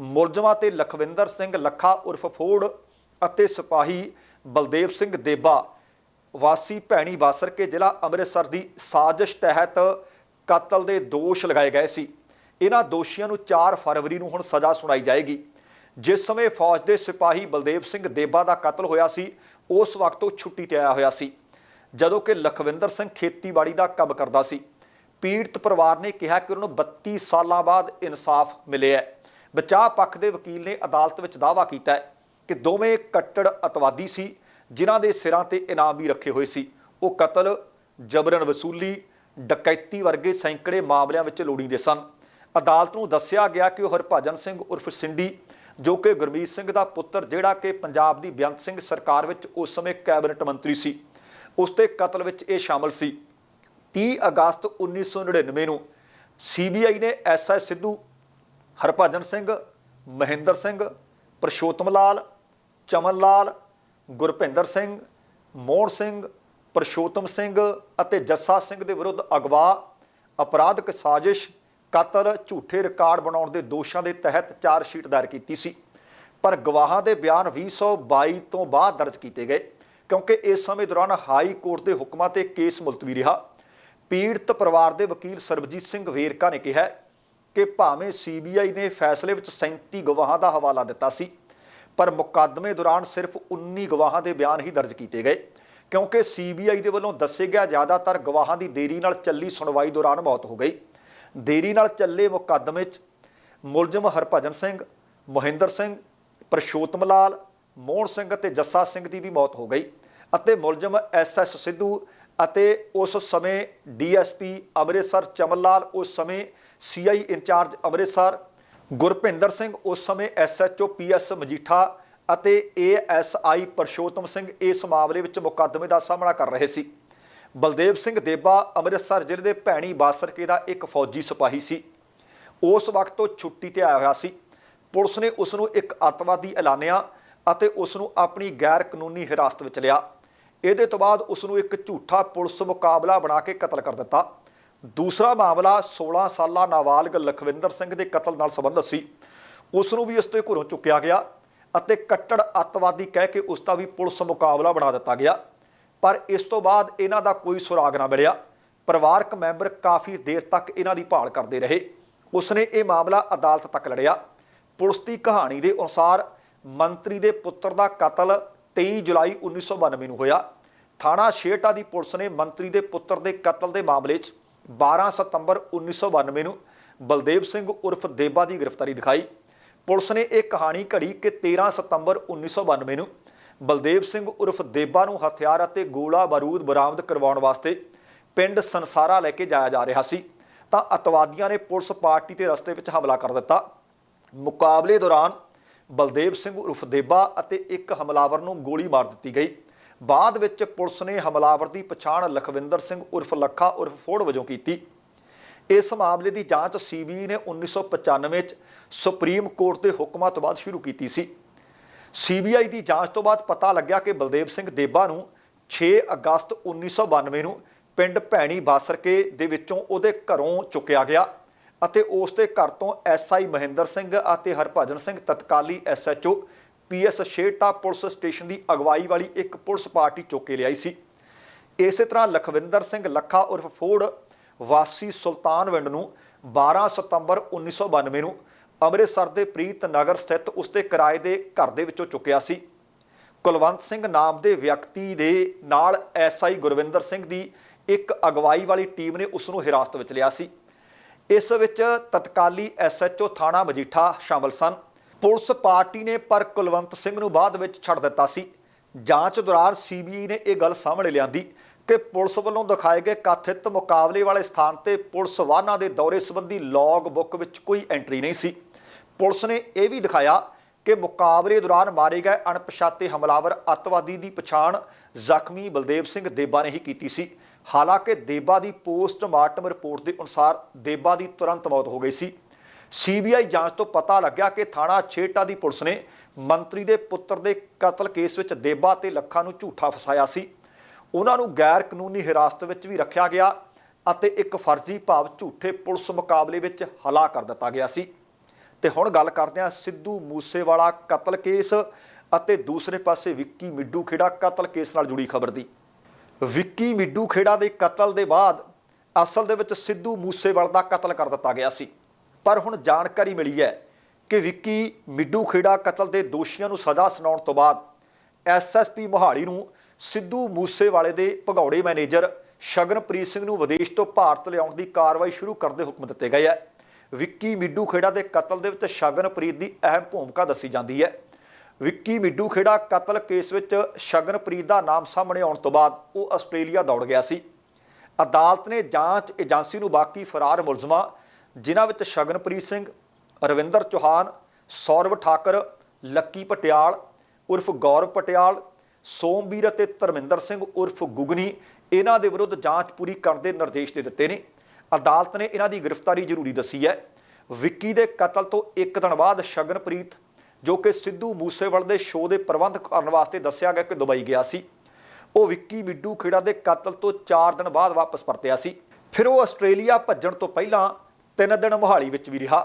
Speaker 1: ਮੁਲਜ਼ਮਾਂ ਤੇ ਲਖਵਿੰਦਰ ਸਿੰਘ ਲੱਖਾ ਉਰਫ ਫੋੜ ਅਤੇ ਸਿਪਾਹੀ ਬਲਦੇਵ ਸਿੰਘ ਦੇਬਾ, ਵਾਸੀ ਭੈਣੀ ਬਾਸਰਕੇ ਜ਼ਿਲ੍ਹਾ ਅੰਮ੍ਰਿਤਸਰ ਦੀ ਸਾਜ਼ਿਸ਼ ਤਹਿਤ ਕਤਲ ਦੇ ਦੋਸ਼ ਲਗਾਏ ਗਏ ਸੀ। ਇਹਨਾਂ ਦੋਸ਼ੀਆਂ ਨੂੰ 4 ਫਰਵਰੀ ਨੂੰ ਹੁਣ ਸਜ਼ਾ ਸੁਣਾਈ ਜਾਏਗੀ। ਜਿਸ ਸਮੇਂ ਫੌਜ ਦੇ ਸਿਪਾਹੀ ਬਲਦੇਵ ਸਿੰਘ ਦੇਬਾ ਦਾ ਕਤਲ ਹੋਇਆ ਸੀ, ਉਸ ਵਕਤ ਉਹ ਛੁੱਟੀ ਤੇ ਆਇਆ ਹੋਇਆ ਸੀ। ਜਦੋਂ ਕਿ ਲਖਵਿੰਦਰ ਸਿੰਘ ਖੇਤੀਬਾੜੀ ਦਾ ਕੰਮ ਕਰਦਾ ਸੀ। ਪੀੜਤ ਪਰਿਵਾਰ ਨੇ ਕਿਹਾ ਕਿ ਉਹਨਾਂ ਨੂੰ 32 ਸਾਲਾਂ ਬਾਅਦ ਇਨਸਾਫ ਮਿਲਿਆ ਹੈ। ਬਚਾਅ ਪੱਖ ਦੇ ਵਕੀਲ ਨੇ ਅਦਾਲਤ ਵਿੱਚ ਦਾਅਵਾ ਕੀਤਾ ਕਿ ਦੋਵੇਂ ਕੱਟੜ ਅਤਵਾਦੀ ਸੀ, ਜਿਨ੍ਹਾਂ ਦੇ ਸਿਰਾਂ ਤੇ ਇਨਾਮ ਵੀ ਰੱਖੇ ਹੋਏ ਸੀ। ਉਹ ਕਤਲ, ਜਬਰਨ ਵਸੂਲੀ, ਡਕੈਤੀ ਵਰਗੇ ਸੈਂਕੜੇ ਮਾਮਲਿਆਂ ਵਿੱਚ ਲੋੜੀਂਦੇ ਸਨ। ਅਦਾਲਤ ਨੂੰ ਦੱਸਿਆ ਗਿਆ ਕਿ ਉਹ ਹਰਭਜਨ ਸਿੰਘ ਉਰਫ ਸਿੰਡੀ, ਜੋ ਕਿ ਗੁਰਮੀਤ ਸਿੰਘ ਦਾ ਪੁੱਤਰ, ਜਿਹੜਾ ਕਿ ਪੰਜਾਬ ਦੀ ਬੇਅੰਤ ਸਿੰਘ ਸਰਕਾਰ ਵਿੱਚ ਉਸ ਸਮੇਂ ਕੈਬਨਿਟ ਮੰਤਰੀ ਸੀ। ਉਸ ਦੇ ਕਤਲ ਵਿੱਚ ਇਹ ਸ਼ਾਮਲ ਸੀ। 30 ਅਗਸਤ 1999 ਨੂੰ ਸੀਬੀਆਈ ਨੇ ਐਸਐਸ ਸਿੱਧੂ ਹਰਭਜਨ ਸਿੰਘ, ਮਹਿੰਦਰ ਸਿੰਘ, ਪ੍ਰਸ਼ੋਤਮ ਲਾਲ, ਚਮਨ ਲਾਲ, ਗੁਰਪਿੰਦਰ ਸਿੰਘ, ਮੋਹਨ ਸਿੰਘ, ਪ੍ਰਸ਼ੋਤਮ ਸਿੰਘ ਅਤੇ ਜੱਸਾ ਸਿੰਘ ਦੇ ਵਿਰੁੱਧ ਅਗਵਾ, ਅਪਰਾਧਕ ਸਾਜ਼ਿਸ਼, ਕਤਲ, ਝੂਠੇ ਰਿਕਾਰਡ ਬਣਾਉਣ ਦੇ ਦੋਸ਼ਾਂ ਦੇ ਤਹਿਤ ਚਾਰ ਸ਼ੀਟ ਦਾਇਰ ਕੀਤੀ ਸੀ। ਪਰ ਗਵਾਹਾਂ ਦੇ ਬਿਆਨ 2022 ਤੋਂ ਬਾਅਦ ਦਰਜ ਕੀਤੇ ਗਏ, ਕਿਉਂਕਿ ਇਸ ਸਮੇਂ ਦੌਰਾਨ ਹਾਈ ਕੋਰਟ ਦੇ ਹੁਕਮਾਂ ਤੇ ਕੇਸ ਮੁਲਤਵੀ ਰਿਹਾ। ਪੀੜਤ ਪਰਿਵਾਰ ਦੇ ਵਕੀਲ ਸਰਬਜੀਤ ਸਿੰਘ ਵੇਰਕਾ ਨੇ ਕਿਹਾ ਕਿ ਭਾਵੇਂ ਸੀਬੀਆਈ ਨੇ ਫੈਸਲੇ ਵਿੱਚ 37 ਗਵਾਹਾਂ ਦਾ ਹਵਾਲਾ ਦਿੱਤਾ ਸੀ, ਪਰ ਮੁਕੱਦਮੇ ਦੌਰਾਨ ਸਿਰਫ 19 ਗਵਾਹਾਂ ਦੇ ਬਿਆਨ ਹੀ ਦਰਜ ਕੀਤੇ ਗਏ, ਕਿਉਂਕਿ ਸੀਬੀਆਈ ਦੇ ਵੱਲੋਂ ਦੱਸੇ ਗਿਆ ਜ਼ਿਆਦਾਤਰ ਗਵਾਹਾਂ ਦੀ ਦੇਰੀ ਨਾਲ ਚੱਲੀ ਸੁਣਵਾਈ ਦੌਰਾਨ ਮੌਤ ਹੋ ਗਈ। ਦੇਰੀ ਨਾਲ ਚੱਲੇ ਮੁਕੱਦਮੇ 'ਚ ਮੁਲਜ਼ਮ ਹਰਭਜਨ ਸਿੰਘ, ਮੋਹਿੰਦਰ ਸਿੰਘ, ਪ੍ਰਸ਼ੋਤਮ ਲਾਲ, ਮੋਹਨ ਸਿੰਘ ਅਤੇ ਜੱਸਾ ਸਿੰਘ ਦੀ ਵੀ ਮੌਤ ਹੋ ਗਈ ਅਤੇ ਮੁਲਜ਼ਮ ਐਸਐਸ ਸਿੱਧੂ ਅਤੇ ਉਸ ਸਮੇਂ ਡੀਐਸਪੀ ਅੰਮ੍ਰਿਤਸਰ ਚਮਨ ਲਾਲ ਉਸ ਸਮੇਂ ਸੀਆਈ ਇੰਚਾਰਜ ਅੰਮ੍ਰਿਤਸਰ, ਗੁਰਪਿੰਦਰ ਸਿੰਘ ਉਸ ਸਮੇਂ ਐਸਐਚਓ ਪੀਐਸ ਮਜੀਠਾ ਅਤੇ ਏਐਸਆਈ ਪਰਸ਼ੋਤਮ ਸਿੰਘ ਇਸ ਮਾਮਲੇ ਵਿੱਚ ਮੁਕੱਦਮੇ ਦਾ ਸਾਹਮਣਾ ਕਰ ਰਹੇ ਸੀ। ਬਲਦੇਵ ਸਿੰਘ ਦੇਬਾ ਅੰਮ੍ਰਿਤਸਰ ਜ਼ਿਲ੍ਹੇ ਦੇ ਭੈਣੀ ਬਾਸਰਕੇ ਦਾ ਇੱਕ ਫੌਜੀ ਸਿਪਾਹੀ ਸੀ। ਉਸ ਵਕਤ ਤੋਂ ਛੁੱਟੀ ਤੇ ਆਇਆ ਹੋਇਆ ਸੀ। ਪੁਲਿਸ ਨੇ ਉਸ ਨੂੰ ਇੱਕ ਅੱਤਵਾਦੀ ਐਲਾਨਿਆ ਅਤੇ ਉਸ ਨੂੰ ਆਪਣੀ ਗੈਰ ਕਾਨੂੰਨੀ ਹਿਰਾਸਤ ਵਿੱਚ ਲਿਆ। ਇਹਦੇ ਤੋਂ ਬਾਅਦ ਉਸ ਨੂੰ ਇੱਕ ਝੂਠਾ ਪੁਲਿਸ ਮੁਕਾਬਲਾ ਬਣਾ ਕੇ ਕਤਲ ਕਰ ਦਿੱਤਾ। ਦੂਸਰਾ ਮਾਮਲਾ 16 ਸਾਲਾ ਨਾਬਾਲਗ ਲਖਵਿੰਦਰ ਸਿੰਘ ਦੇ ਕਤਲ ਨਾਲ ਸੰਬੰਧਿਤ ਸੀ। ਉਸ ਨੂੰ ਵੀ ਉਸ ਤੋਂ ਘਰੋਂ ਚੁੱਕਿਆ ਗਿਆ ਅਤੇ ਕੱਟੜ ਅੱਤਵਾਦੀ ਕਹਿ ਕੇ ਉਸ ਦਾ ਵੀ ਪੁਲਿਸ ਮੁਕਾਬਲਾ ਬਣਾ ਦਿੱਤਾ ਗਿਆ। ਪਰ ਇਸ ਤੋਂ ਬਾਅਦ ਇਹਨਾਂ ਦਾ ਕੋਈ ਸੁਰਾਗ ਨਾ ਮਿਲਿਆ। ਪਰਿਵਾਰਕ ਮੈਂਬਰ ਕਾਫੀ ਦੇਰ ਤੱਕ ਇਹਨਾਂ ਦੀ ਭਾਲ ਕਰਦੇ ਰਹੇ। ਉਸਨੇ ਇਹ ਮਾਮਲਾ ਅਦਾਲਤ ਤੱਕ ਲੜਿਆ। ਪੁਲਿਸ ਦੀ ਕਹਾਣੀ ਦੇ ਅਨੁਸਾਰ ਮੰਤਰੀ ਦੇ ਪੁੱਤਰ ਦਾ ਕਤਲ 23 ਜੁਲਾਈ 1992 ਨੂੰ ਹੋਇਆ। ਥਾਣਾ ਸ਼ੇਟਾ ਦੀ ਪੁਲਿਸ ਨੇ ਮੰਤਰੀ ਦੇ ਪੁੱਤਰ ਦੇ ਕਤਲ ਦੇ ਮਾਮਲੇ 'ਚ 12 ਸਤੰਬਰ 1992 ਨੂੰ ਬਲਦੇਵ ਸਿੰਘ ਉਰਫ ਦੇਬਾ ਦੀ ਗ੍ਰਿਫਤਾਰੀ ਦਿਖਾਈ। ਪੁਲਿਸ ਨੇ ਇਹ ਕਹਾਣੀ ਘੜੀ ਕਿ 13 ਸਤੰਬਰ 1992 ਨੂੰ ਬਲਦੇਵ ਸਿੰਘ ਉਰਫ ਦੇਬਾ ਨੂੰ ਹਥਿਆਰ ਅਤੇ ਗੋਲਾ ਬਾਰੂਦ ਬਰਾਮਦ ਕਰਵਾਉਣ ਵਾਸਤੇ ਪਿੰਡ ਸੰਸਾਰਾ ਲੈ ਕੇ ਜਾਇਆ ਜਾ ਰਿਹਾ ਸੀ। ਤਾਂ ਅਤਵਾਦੀਆਂ ਨੇ ਪੁਲਿਸ ਪਾਰਟੀ ਤੇ ਰਸਤੇ ਵਿੱਚ ਹਮਲਾ ਕਰ ਦਿੱਤਾ। ਮੁਕਾਬਲੇ ਦੌਰਾਨ ਬਲਦੇਵ ਸਿੰਘ ਉਰਫ ਦੇਬਾ ਅਤੇ ਇੱਕ ਹਮਲਾਵਰ ਨੂੰ ਗੋਲੀ ਮਾਰ ਦਿੱਤੀ ਗਈ। ਬਾਅਦ ਵਿੱਚ ਪੁਲਿਸ ਨੇ ਹਮਲਾਵਰ ਦੀ ਪਛਾਣ ਲਖਵਿੰਦਰ ਸਿੰਘ ਉਰਫ ਲੱਖਾ ਉਰਫ ਫੋੜ ਵਜੋਂ ਕੀਤੀ। ਇਸ ਮਾਮਲੇ ਦੀ ਜਾਂਚ ਸੀਬੀਆਈ ਨੇ 1995 ਚ ਸੁਪਰੀਮ ਕੋਰਟ ਦੇ ਹੁਕਮਾਂ ਤੋਂ ਬਾਅਦ ਸ਼ੁਰੂ ਕੀਤੀ ਸੀ। ਸੀਬੀਆਈ ਦੀ ਜਾਂਚ ਤੋਂ ਬਾਅਦ ਪਤਾ ਲੱਗਿਆ ਕਿ ਬਲਦੇਵ ਸਿੰਘ ਦੇਬਾ ਨੂੰ 6 ਅਗਸਤ 1992 ਨੂੰ ਪਿੰਡ ਭੈਣੀ ਬਾਸਰਕੇ ਦੇ ਵਿੱਚੋਂ ਉਹਦੇ ਘਰੋਂ ਚੁੱਕਿਆ ਗਿਆ ਅਤੇ ਉਸ ਦੇ ਘਰ ਤੋਂ ਐਸਆਈ ਮਹਿੰਦਰ ਸਿੰਘ ਅਤੇ ਹਰਭਜਨ ਸਿੰਘ ਤਤਕਾਲੀ SHO PS Sheta police station ਦੀ ਅਗਵਾਈ ਵਾਲੀ ਇੱਕ ਪੁਲਿਸ ਪਾਰਟੀ ਚੁੱਕ ਕੇ ਲਿਆਈ ਸੀ। ਇਸੇ ਤਰ੍ਹਾਂ ਲਖਵਿੰਦਰ ਸਿੰਘ ਲੱਖਾ ਉਰਫ ਫੋੜ ਵਾਸੀ ਸੁਲਤਾਨਵਿੰਡ ਨੂੰ 12 ਸਤੰਬਰ 1992 ਨੂੰ ਅੰਮ੍ਰਿਤਸਰ ਦੇ ਪ੍ਰੀਤ ਨਗਰ ਸਥਿਤ ਉਸਦੇ ਕਿਰਾਏ ਦੇ ਘਰ ਦੇ ਵਿੱਚੋਂ ਚੁੱਕਿਆ ਸੀ। ਕੁਲਵੰਤ ਸਿੰਘ ਨਾਮ ਦੇ ਵਿਅਕਤੀ ਦੇ ਨਾਲ ਐਸਆਈ ਗੁਰਵਿੰਦਰ ਸਿੰਘ ਦੀ ਇੱਕ ਅਗਵਾਈ ਵਾਲੀ ਟੀਮ ਨੇ ਉਸ ਨੂੰ ਹਿਰਾਸਤ ਵਿੱਚ ਲਿਆ ਸੀ। ਇਸ ਵਿੱਚ ਤਤਕਾਲੀ ਐਸਐਚਓ ਥਾਣਾ ਮਜੀਠਾ ਸ਼ਾਮਲ ਸਨ। ਪੁਲਿਸ ਪਾਰਟੀ ਨੇ ਪਰ ਕੁਲਵੰਤ ਸਿੰਘ ਨੂੰ ਬਾਅਦ ਵਿੱਚ ਛੱਡ ਦਿੱਤਾ ਸੀ। ਜਾਂਚ ਦੌਰਾਨ ਸੀਬੀਆਈ ਨੇ ਇਹ ਗੱਲ ਸਾਹਮਣੇ ਲਿਆਂਦੀ ਕਿ ਪੁਲਿਸ ਵੱਲੋਂ ਦਿਖਾਏ ਗਏ ਕਥਿਤ ਮੁਕਾਬਲੇ ਵਾਲੇ ਸਥਾਨ ਤੇ ਪੁਲਿਸ ਵਾਹਨਾਂ ਦੇ ਦੌਰੇ ਸੰਬੰਧੀ ਲੌਗ ਬੁੱਕ ਵਿੱਚ ਕੋਈ ਐਂਟਰੀ ਨਹੀਂ ਸੀ। ਪੁਲਿਸ ਨੇ ਇਹ ਵੀ ਦਿਖਾਇਆ ਕਿ ਮੁਕਾਬਲੇ ਦੌਰਾਨ ਮਾਰੇ ਗਏ ਅਣਪਛਾਤੇ ਹਮਲਾਵਰ ਅੱਤਵਾਦੀ ਦੀ ਪਛਾਣ ਜ਼ਖਮੀ ਬਲਦੇਵ ਸਿੰਘ ਦੇਬਾ ਨੇ ਹੀ ਕੀਤੀ ਸੀ। ਹਾਲਾਂਕਿ ਦੇਬਾ ਦੀ ਪੋਸਟਮਾਰਟਮ ਰਿਪੋਰਟ ਦੇ ਅਨੁਸਾਰ ਦੇਬਾ ਦੀ ਤੁਰੰਤ ਮੌਤ ਹੋ ਗਈ ਸੀ। ਸੀਬੀਆਈ ਜਾਂਚ ਤੋਂ ਪਤਾ ਲੱਗਿਆ ਕਿ ਥਾਣਾ ਛੇਟਾ ਦੀ ਪੁਲਿਸ ਨੇ ਮੰਤਰੀ ਦੇ ਪੁੱਤਰ ਦੇ ਕਤਲ ਕੇਸ ਵਿੱਚ ਦੇਬਾ ਤੇ ਲੱਖਾਂ ਨੂੰ ਝੂਠਾ ਫਸਾਇਆ ਸੀ। ਉਹਨਾਂ ਨੂੰ ਗੈਰ ਕਾਨੂੰਨੀ ਹਿਰਾਸਤ ਵਿੱਚ ਵੀ ਰੱਖਿਆ ਗਿਆ ਅਤੇ ਇੱਕ ਫਰਜ਼ੀ ਭਾਵ ਝੂਠੇ ਪੁਲਿਸ ਮੁਕਾਬਲੇ ਵਿੱਚ ਹਲਾ ਕਰ ਦਿੱਤਾ ਗਿਆ ਸੀ। ਤੇ ਹੁਣ ਗੱਲ ਕਰਦੇ ਹਾਂ ਸਿੱਧੂ ਮੂਸੇਵਾਲਾ ਕਤਲ ਕੇਸ ਅਤੇ ਦੂਸਰੇ ਪਾਸੇ ਵਿੱਕੀ ਮਿੱਡੂ ਖੇੜਾ ਕਤਲ ਕੇਸ ਨਾਲ ਜੁੜੀ ਖਬਰ ਦੀ। ਵਿੱਕੀ ਮਿੱਡੂ ਖੇੜਾ ਦੇ ਕਤਲ ਦੇ ਬਾਅਦ ਅਸਲ ਦੇ ਵਿੱਚ ਸਿੱਧੂ ਮੂਸੇਵਾਲ ਦਾ ਕਤਲ ਕਰ ਦਿੱਤਾ ਗਿਆ ਸੀ। ਪਰ ਹੁਣ ਜਾਣਕਾਰੀ ਮਿਲੀ ਹੈ ਕਿ ਵਿੱਕੀ ਮਿੱਡੂ ਖੇੜਾ ਕਤਲ ਦੇ ਦੋਸ਼ੀਆਂ ਨੂੰ ਸਜ਼ਾ ਸੁਣਾਉਣ ਤੋਂ ਬਾਅਦ ਐਸਐਸਪੀ ਮੋਹਾਲੀ ਨੂੰ ਸਿੱਧੂ ਮੂਸੇਵਾਲੇ ਦੇ ਭਗੌੜੇ ਮੈਨੇਜਰ ਸ਼ਗਨਪ੍ਰੀਤ ਸਿੰਘ ਨੂੰ ਵਿਦੇਸ਼ ਤੋਂ ਭਾਰਤ ਲਿਆਉਣ ਦੀ ਕਾਰਵਾਈ ਸ਼ੁਰੂ ਕਰਨ ਦੇ ਹੁਕਮ ਦਿੱਤੇ ਗਏ ਹੈ। ਵਿੱਕੀ ਮਿੱਡੂ ਖੇੜਾ ਦੇ ਕਤਲ ਦੇ ਵਿੱਚ ਸ਼ਗਨਪ੍ਰੀਤ ਦੀ ਅਹਿਮ ਭੂਮਿਕਾ ਦੱਸੀ ਜਾਂਦੀ ਹੈ। ਵਿੱਕੀ ਮਿੱਡੂ ਖੇੜਾ ਕਤਲ ਕੇਸ ਵਿੱਚ ਸ਼ਗਨਪ੍ਰੀਤ ਦਾ ਨਾਮ ਸਾਹਮਣੇ ਆਉਣ ਤੋਂ ਬਾਅਦ ਉਹ ਆਸਟ੍ਰੇਲੀਆ ਦੌੜ ਗਿਆ ਸੀ। ਅਦਾਲਤ ਨੇ ਜਾਂਚ ਏਜੰਸੀ ਨੂੰ ਬਾਕੀ ਫਰਾਰ ਮੁਲਜ਼ਮਾਂ ਜਿਨ੍ਹਾਂ ਵਿੱਚ ਸ਼ਗਨਪ੍ਰੀਤ ਸਿੰਘ, ਰਵਿੰਦਰ ਚੌਹਾਨ, ਸੌਰਵ ਠਾਕਰ, ਲੱਕੀ ਪਟਿਆਲ, ਉਰਫ ਗੌਰਵ ਪਟਿਆਲ, ਸੋਮਵੀਰ ਅਤੇ ਧਰਮਿੰਦਰ ਸਿੰਘ ਉਰਫ ਗੁਗਨੀ ਇਹਨਾਂ ਦੇ ਵਿਰੁੱਧ ਜਾਂਚ ਪੂਰੀ ਕਰਨ ਦੇ ਨਿਰਦੇਸ਼ ਦੇ ਦਿੱਤੇ ਨੇ। ਅਦਾਲਤ ਨੇ ਇਹਨਾਂ ਦੀ ਗ੍ਰਿਫਤਾਰੀ ਜ਼ਰੂਰੀ ਦੱਸੀ ਹੈ। ਵਿੱਕੀ ਦੇ ਕਤਲ ਤੋਂ ਇੱਕ ਦਿਨ ਬਾਅਦ ਸ਼ਗਨਪ੍ਰੀਤ, ਜੋ ਕਿ ਸਿੱਧੂ ਮੂਸੇਵਾਲ ਦੇ ਸ਼ੋਅ ਦੇ ਪ੍ਰਬੰਧ ਕਰਨ ਵਾਸਤੇ ਦੱਸਿਆ ਗਿਆ ਕਿ ਦੁਬਈ ਗਿਆ ਸੀ, ਉਹ ਵਿੱਕੀ ਮਿੱਡੂ ਖੇੜਾ ਦੇ ਕਤਲ ਤੋਂ 4 ਦਿਨ ਬਾਅਦ ਵਾਪਸ ਪਰਤਿਆ ਸੀ। ਫਿਰ ਉਹ ਆਸਟ੍ਰੇਲੀਆ ਭੱਜਣ ਤੋਂ ਪਹਿਲਾਂ ਤਿੰਨ ਦਿਨ ਮੋਹਾਲੀ ਵਿੱਚ ਵੀ ਰਿਹਾ।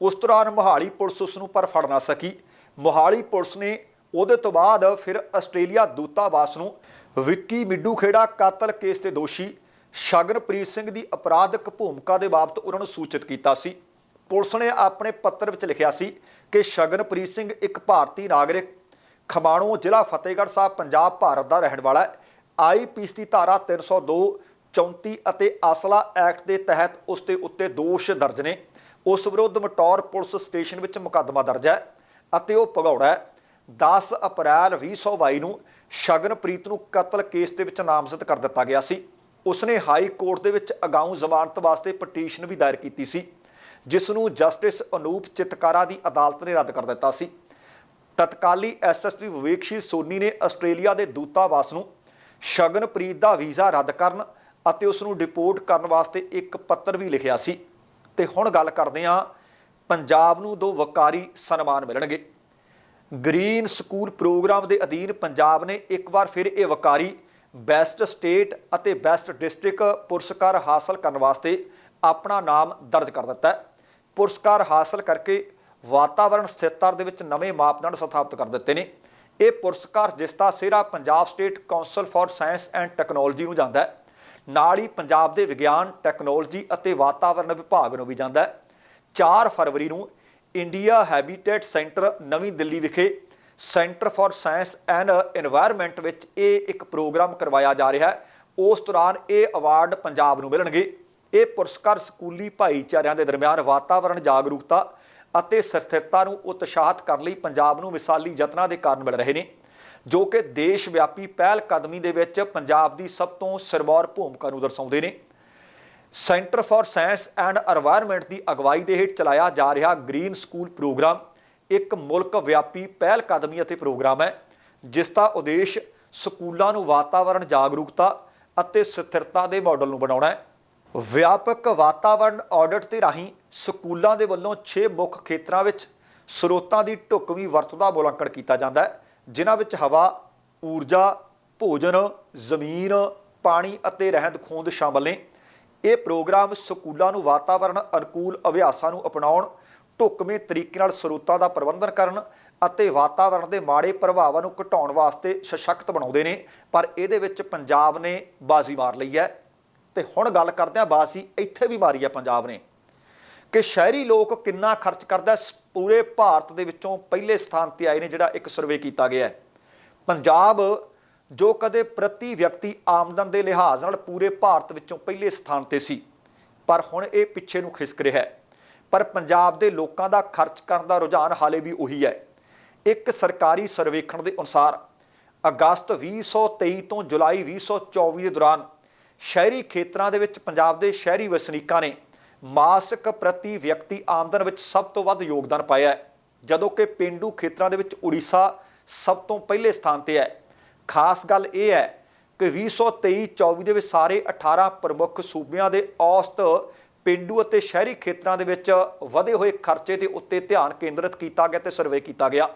Speaker 1: ਉਸ ਦੌਰਾਨ ਮੋਹਾਲੀ ਪੁਲਿਸ ਉਸ ਨੂੰ ਪਰ ਫੜ ਨਾ ਸਕੀ। ਮੋਹਾਲੀ ਪੁਲਿਸ ਨੇ ਉਹਦੇ ਤੋਂ ਬਾਅਦ ਫਿਰ ਆਸਟ੍ਰੇਲੀਆ ਦੂਤਾਵਾਸ ਨੂੰ ਵਿੱਕੀ ਮਿੱਡੂ ਖੇੜਾ ਕਤਲ ਕੇਸ ਦੇ ਦੋਸ਼ੀ ਸ਼ਗਨਪ੍ਰੀਤ ਸਿੰਘ ਦੀ ਅਪਰਾਧਿਕ ਭੂਮਿਕਾ ਦੇ ਬਾਬਤ ਉਹਨਾਂ ਨੂੰ ਸੂਚਿਤ ਕੀਤਾ ਸੀ। ਪੁਲਿਸ ਨੇ ਆਪਣੇ ਪੱਤਰ ਵਿੱਚ ਲਿਖਿਆ ਸੀ ਕਿ ਸ਼ਗਨਪ੍ਰੀਤ ਸਿੰਘ ਇੱਕ ਭਾਰਤੀ ਨਾਗਰਿਕ, ਖਮਾਣੋ ਜ਼ਿਲ੍ਹਾ ਫਤਿਹਗੜ੍ਹ ਸਾਹਿਬ, ਪੰਜਾਬ, ਭਾਰਤ ਦਾ ਰਹਿਣ ਵਾਲਾ ਹੈ। ਆਈਪੀਸੀ ਦੀ ਧਾਰਾ 302 34 ਅਤੇ ਅਸਲਾ ਐਕਟ ਦੇ ਤਹਿਤ ਉਸ ਦੇ ਉੱਤੇ ਦੋਸ਼ ਦਰਜ ਨੇ। ਉਸ ਵਿਰੁੱਧ ਮਟੌਰ ਪੁਲਿਸ ਸਟੇਸ਼ਨ ਵਿੱਚ ਮੁਕੱਦਮਾ ਦਰਜ ਹੈ ਅਤੇ ਉਹ ਭਗੌੜਾ ਹੈ। 10 ਅਪ੍ਰੈਲ 2022 ਨੂੰ ਸ਼ਗਨਪ੍ਰੀਤ ਨੂੰ ਕਤਲ ਕੇਸ ਦੇ ਵਿੱਚ ਨਾਮਜ਼ਦ ਕਰ ਦਿੱਤਾ ਗਿਆ ਸੀ। ਉਸਨੇ ਹਾਈ ਕੋਰਟ ਦੇ ਵਿੱਚ ਅਗਾਊਂ ਜ਼ਮਾਨਤ ਵਾਸਤੇ ਪਟੀਸ਼ਨ ਵੀ ਦਾਇਰ ਕੀਤੀ ਸੀ, ਜਿਸ ਨੂੰ ਜਸਟਿਸ ਅਨੂਪ ਚਿਤਕਾਰਾ ਦੀ ਅਦਾਲਤ ਨੇ ਰੱਦ ਕਰ ਦਿੱਤਾ ਸੀ। ਤਤਕਾਲੀ ਐਸਐਸਪੀ ਵਿਵੇਕਸ਼ੀ ਸੋਨੀ ਨੇ ਆਸਟ੍ਰੇਲੀਆ ਦੇ ਦੂਤਾਵਾਸ ਨੂੰ ਸ਼ਗਨਪ੍ਰੀਤ ਦਾ ਵੀਜ਼ਾ ਰੱਦ ਕਰਨ ਅਤੇ ਉਸ ਨੂੰ ਡਿਪੋਰਟ ਕਰਨ ਵਾਸਤੇ ਇੱਕ ਪੱਤਰ ਵੀ ਲਿਖਿਆ ਸੀ। ਤੇ ਹੁਣ ਗੱਲ ਕਰਦੇ ਹਾਂ, ਪੰਜਾਬ ਨੂੰ ਦੋ ਵਕਾਰੀ ਸਨਮਾਨ ਮਿਲਣਗੇ। ਗ੍ਰੀਨ ਸਕੂਲ ਪ੍ਰੋਗਰਾਮ ਦੇ ਅਧੀਨ ਪੰਜਾਬ ਨੇ ਇੱਕ ਵਾਰ ਫਿਰ ਇਹ ਵਕਾਰੀ ਬੈਸਟ ਸਟੇਟ ਅਤੇ ਬੈਸਟ ਡਿਸਟ੍ਰਿਕਟ ਪੁਰਸਕਾਰ ਹਾਸਲ ਕਰਨ ਵਾਸਤੇ ਆਪਣਾ ਨਾਮ ਦਰਜ ਕਰ ਦਿੱਤਾ ਹੈ। ਪੁਰਸਕਾਰ ਹਾਸਲ ਕਰਕੇ ਵਾਤਾਵਰਣ ਸਥਿਰਤਾ ਦੇ ਵਿੱਚ ਨਵੇਂ ਮਾਪਦੰਡ ਸਥਾਪਿਤ ਕਰ ਦਿੱਤੇ ਨੇ। ਇਹ ਪੁਰਸਕਾਰ ਜਿਸ ਦਾ ਸਿਹਰਾ Punjab state council for science and technology ਨੂੰ ਜਾਂਦਾ ਹੈ। ਨਾਲ ਹੀ ਪੰਜਾਬ ਦੇ ਵਿਗਿਆਨ, ਟੈਕਨੋਲੋਜੀ ਅਤੇ ਵਾਤਾਵਰਣ ਵਿਭਾਗ ਨੂੰ ਵੀ ਜਾਂਦਾ ਹੈ। 4 ਫਰਵਰੀ ਨੂੰ ਇੰਡੀਆ ਹੈਬਿਟੇਟ ਸੈਂਟਰ ਨਵੀਂ ਦਿੱਲੀ ਵਿਖੇ centre for science and environment ਵਿੱਚ ਇਹ ਇੱਕ ਪ੍ਰੋਗਰਾਮ ਕਰਵਾਇਆ ਜਾ ਰਿਹਾ ਹੈ। ਉਸ ਦੌਰਾਨ ਇਹ ਅਵਾਰਡ ਪੰਜਾਬ ਨੂੰ ਮਿਲਣਗੇ। ਇਹ ਪੁਰਸਕਾਰ ਸਕੂਲੀ ਭਾਈਚਾਰਿਆਂ ਦੇ ਦਰਮਿਆਨ ਵਾਤਾਵਰਣ ਜਾਗਰੂਕਤਾ ਅਤੇ ਸਥਿਰਤਾ ਨੂੰ ਉਤਸ਼ਾਹਿਤ ਕਰਨ ਲਈ ਪੰਜਾਬ ਨੂੰ ਮਿਸਾਲੀ ਯਤਨਾਂ ਦੇ ਕਾਰਨ ਮਿਲ ਰਹੇ ਨੇ। ਜੋ ਕਿ ਦੇਸ਼ ਵਿਆਪੀ ਪਹਿਲ ਕਦਮੀ ਦੇ ਵਿੱਚ ਪੰਜਾਬ ਦੀ ਸਭ ਤੋਂ ਸਿਰਮੌਰ ਭੂਮਿਕਾ ਨੂੰ ਦਰਸਾਉਂਦੇ ਨੇ। Centre for science and environment ਦੀ ਅਗਵਾਈ ਦੇ ਹੇਠ ਚਲਾਇਆ ਜਾ ਰਿਹਾ ਗ੍ਰੀਨ ਸਕੂਲ ਪ੍ਰੋਗਰਾਮ ਇੱਕ ਮੁਲਕ ਵਿਆਪੀ ਪਹਿਲ ਕਦਮੀ ਅਤੇ ਪ੍ਰੋਗਰਾਮ ਹੈ, ਜਿਸ ਦਾ ਉਦੇਸ਼ ਸਕੂਲਾਂ ਨੂੰ ਵਾਤਾਵਰਣ ਜਾਗਰੂਕਤਾ ਅਤੇ ਸਥਿਰਤਾ ਦੇ ਮਾਡਲ ਨੂੰ ਬਣਾਉਣਾ ਹੈ। ਵਿਆਪਕ ਵਾਤਾਵਰਣ ਆਡਿਟ ਤੇ ਰਾਹੀਂ ਸਕੂਲਾਂ ਦੇ ਵੱਲੋਂ 6 ਮੁੱਖ ਖੇਤਰਾਂ ਵਿੱਚ ਸਰੋਤਾਂ ਦੀ ਢੁਕਵੀਂ ਵਰਤੋਂ ਦਾ ਮੁਲਾਂਕਣ ਕੀਤਾ ਜਾਂਦਾ ਹੈ। ਜਿਨ੍ਹਾਂ ਵਿੱਚ ਹਵਾ, ਊਰਜਾ, ਭੋਜਨ, ਜ਼ਮੀਨ, ਪਾਣੀ ਅਤੇ ਰਹਿੰਦ ਖੂੰਦ ਸ਼ਾਮਲ ਨੇ। ਇਹ ਪ੍ਰੋਗਰਾਮ ਸਕੂਲਾਂ ਨੂੰ ਵਾਤਾਵਰਣ ਅਨੁਕੂਲ ਅਭਿਆਸਾਂ ਨੂੰ ਅਪਣਾਉਣ ਢੁਕਵੇਂ ਤਰੀਕੇ ਨਾਲ ਸਰੋਤਾਂ ਦਾ ਪ੍ਰਬੰਧਨ ਕਰਨ ਅਤੇ ਵਾਤਾਵਰਣ ਦੇ ਮਾੜੇ ਪ੍ਰਭਾਵਾਂ ਨੂੰ ਘਟਾਉਣ ਵਾਸਤੇ ਸਸ਼ਕਤ ਬਣਾਉਂਦੇ ਨੇ। ਪਰ ਇਹਦੇ ਵਿੱਚ ਪੰਜਾਬ ਨੇ ਬਾਜ਼ੀ ਮਾਰ ਲਈ ਹੈ। ਤੇ ਹੁਣ ਗੱਲ ਕਰਦੇ ਹਾਂ ਬਾਜ਼ੀ ਇੱਥੇ ਵੀ ਮਾਰੀ ਹੈ ਪੰਜਾਬ ਨੇ। ਕਿ ਸ਼ਹਿਰੀ ਲੋਕ ਕਿੰਨਾ ਖਰਚ ਕਰਦਾ ਹੈ। ਪੂਰੇ ਭਾਰਤ ਦੇ ਵਿੱਚੋਂ ਪਹਿਲੇ ਸਥਾਨ ਤੇ ਆਏ ਨੇ ਜਿਹੜਾ ਇੱਕ ਸਰਵੇ ਕੀਤਾ ਗਿਆ ਹੈ। ਪੰਜਾਬ, ਜੋ ਕਦੇ ਪ੍ਰਤੀ ਵਿਅਕਤੀ ਆਮਦਨ ਦੇ ਲਿਹਾਜ਼ ਨਾਲ ਪੂਰੇ ਭਾਰਤ ਵਿੱਚੋਂ ਪਹਿਲੇ ਸਥਾਨ ਤੇ ਸੀ, ਪਰ ਹੁਣ ਇਹ ਪਿੱਛੇ ਨੂੰ ਖਿਸਕ ਰਿਹਾ ਹੈ। ਪਰ ਪੰਜਾਬ ਦੇ ਲੋਕਾਂ ਦਾ ਖਰਚ ਕਰਨ ਦਾ ਰੁਝਾਨ ਹਾਲੇ ਵੀ ਉਹੀ ਹੈ। ਇੱਕ ਸਰਕਾਰੀ ਸਰਵੇਖਣ ਦੇ ਅਨੁਸਾਰ, ਅਗਸਤ 2023 ਤੋਂ ਜੁਲਾਈ 2024 ਦੇ ਦੌਰਾਨ ਸ਼ਹਿਰੀ ਖੇਤਰਾਂ ਦੇ ਵਿੱਚ ਪੰਜਾਬ ਦੇ ਸ਼ਹਿਰੀ ਵਸਨੀਕਾਂ ਨੇ ਮਾਸਿਕ ਪ੍ਰਤੀ ਵਿਅਕਤੀ ਆਮਦਨ ਵਿੱਚ ਸਭ ਤੋਂ ਵੱਧ ਯੋਗਦਾਨ ਪਾਇਆ ਹੈ, ਜਦੋਂ ਕਿ ਪਿੰਡੂ ਖੇਤਰਾਂ ਦੇ ਵਿੱਚ ਉੜੀਸਾ ਸਭ ਤੋਂ ਪਹਿਲੇ ਸਥਾਨ ਤੇ ਹੈ। ਖਾਸ ਗੱਲ ਇਹ ਹੈ ਕਿ 2023-24 ਦੇ ਵਿੱਚ ਸਾਰੇ 18 ਪ੍ਰਮੁੱਖ ਸੂਬਿਆਂ ਦੇ ਔਸਤ ਪਿੰਡੂ ਅਤੇ ਸ਼ਹਿਰੀ ਖੇਤਰਾਂ ਦੇ ਵਿੱਚ ਵਧੇ ਹੋਏ ਖਰਚੇ ਦੇ ਉੱਤੇ ਧਿਆਨ ਕੇਂਦਰਿਤ ਕੀਤਾ ਗਿਆ ਤੇ ਸਰਵੇ ਕੀਤਾ ਗਿਆ।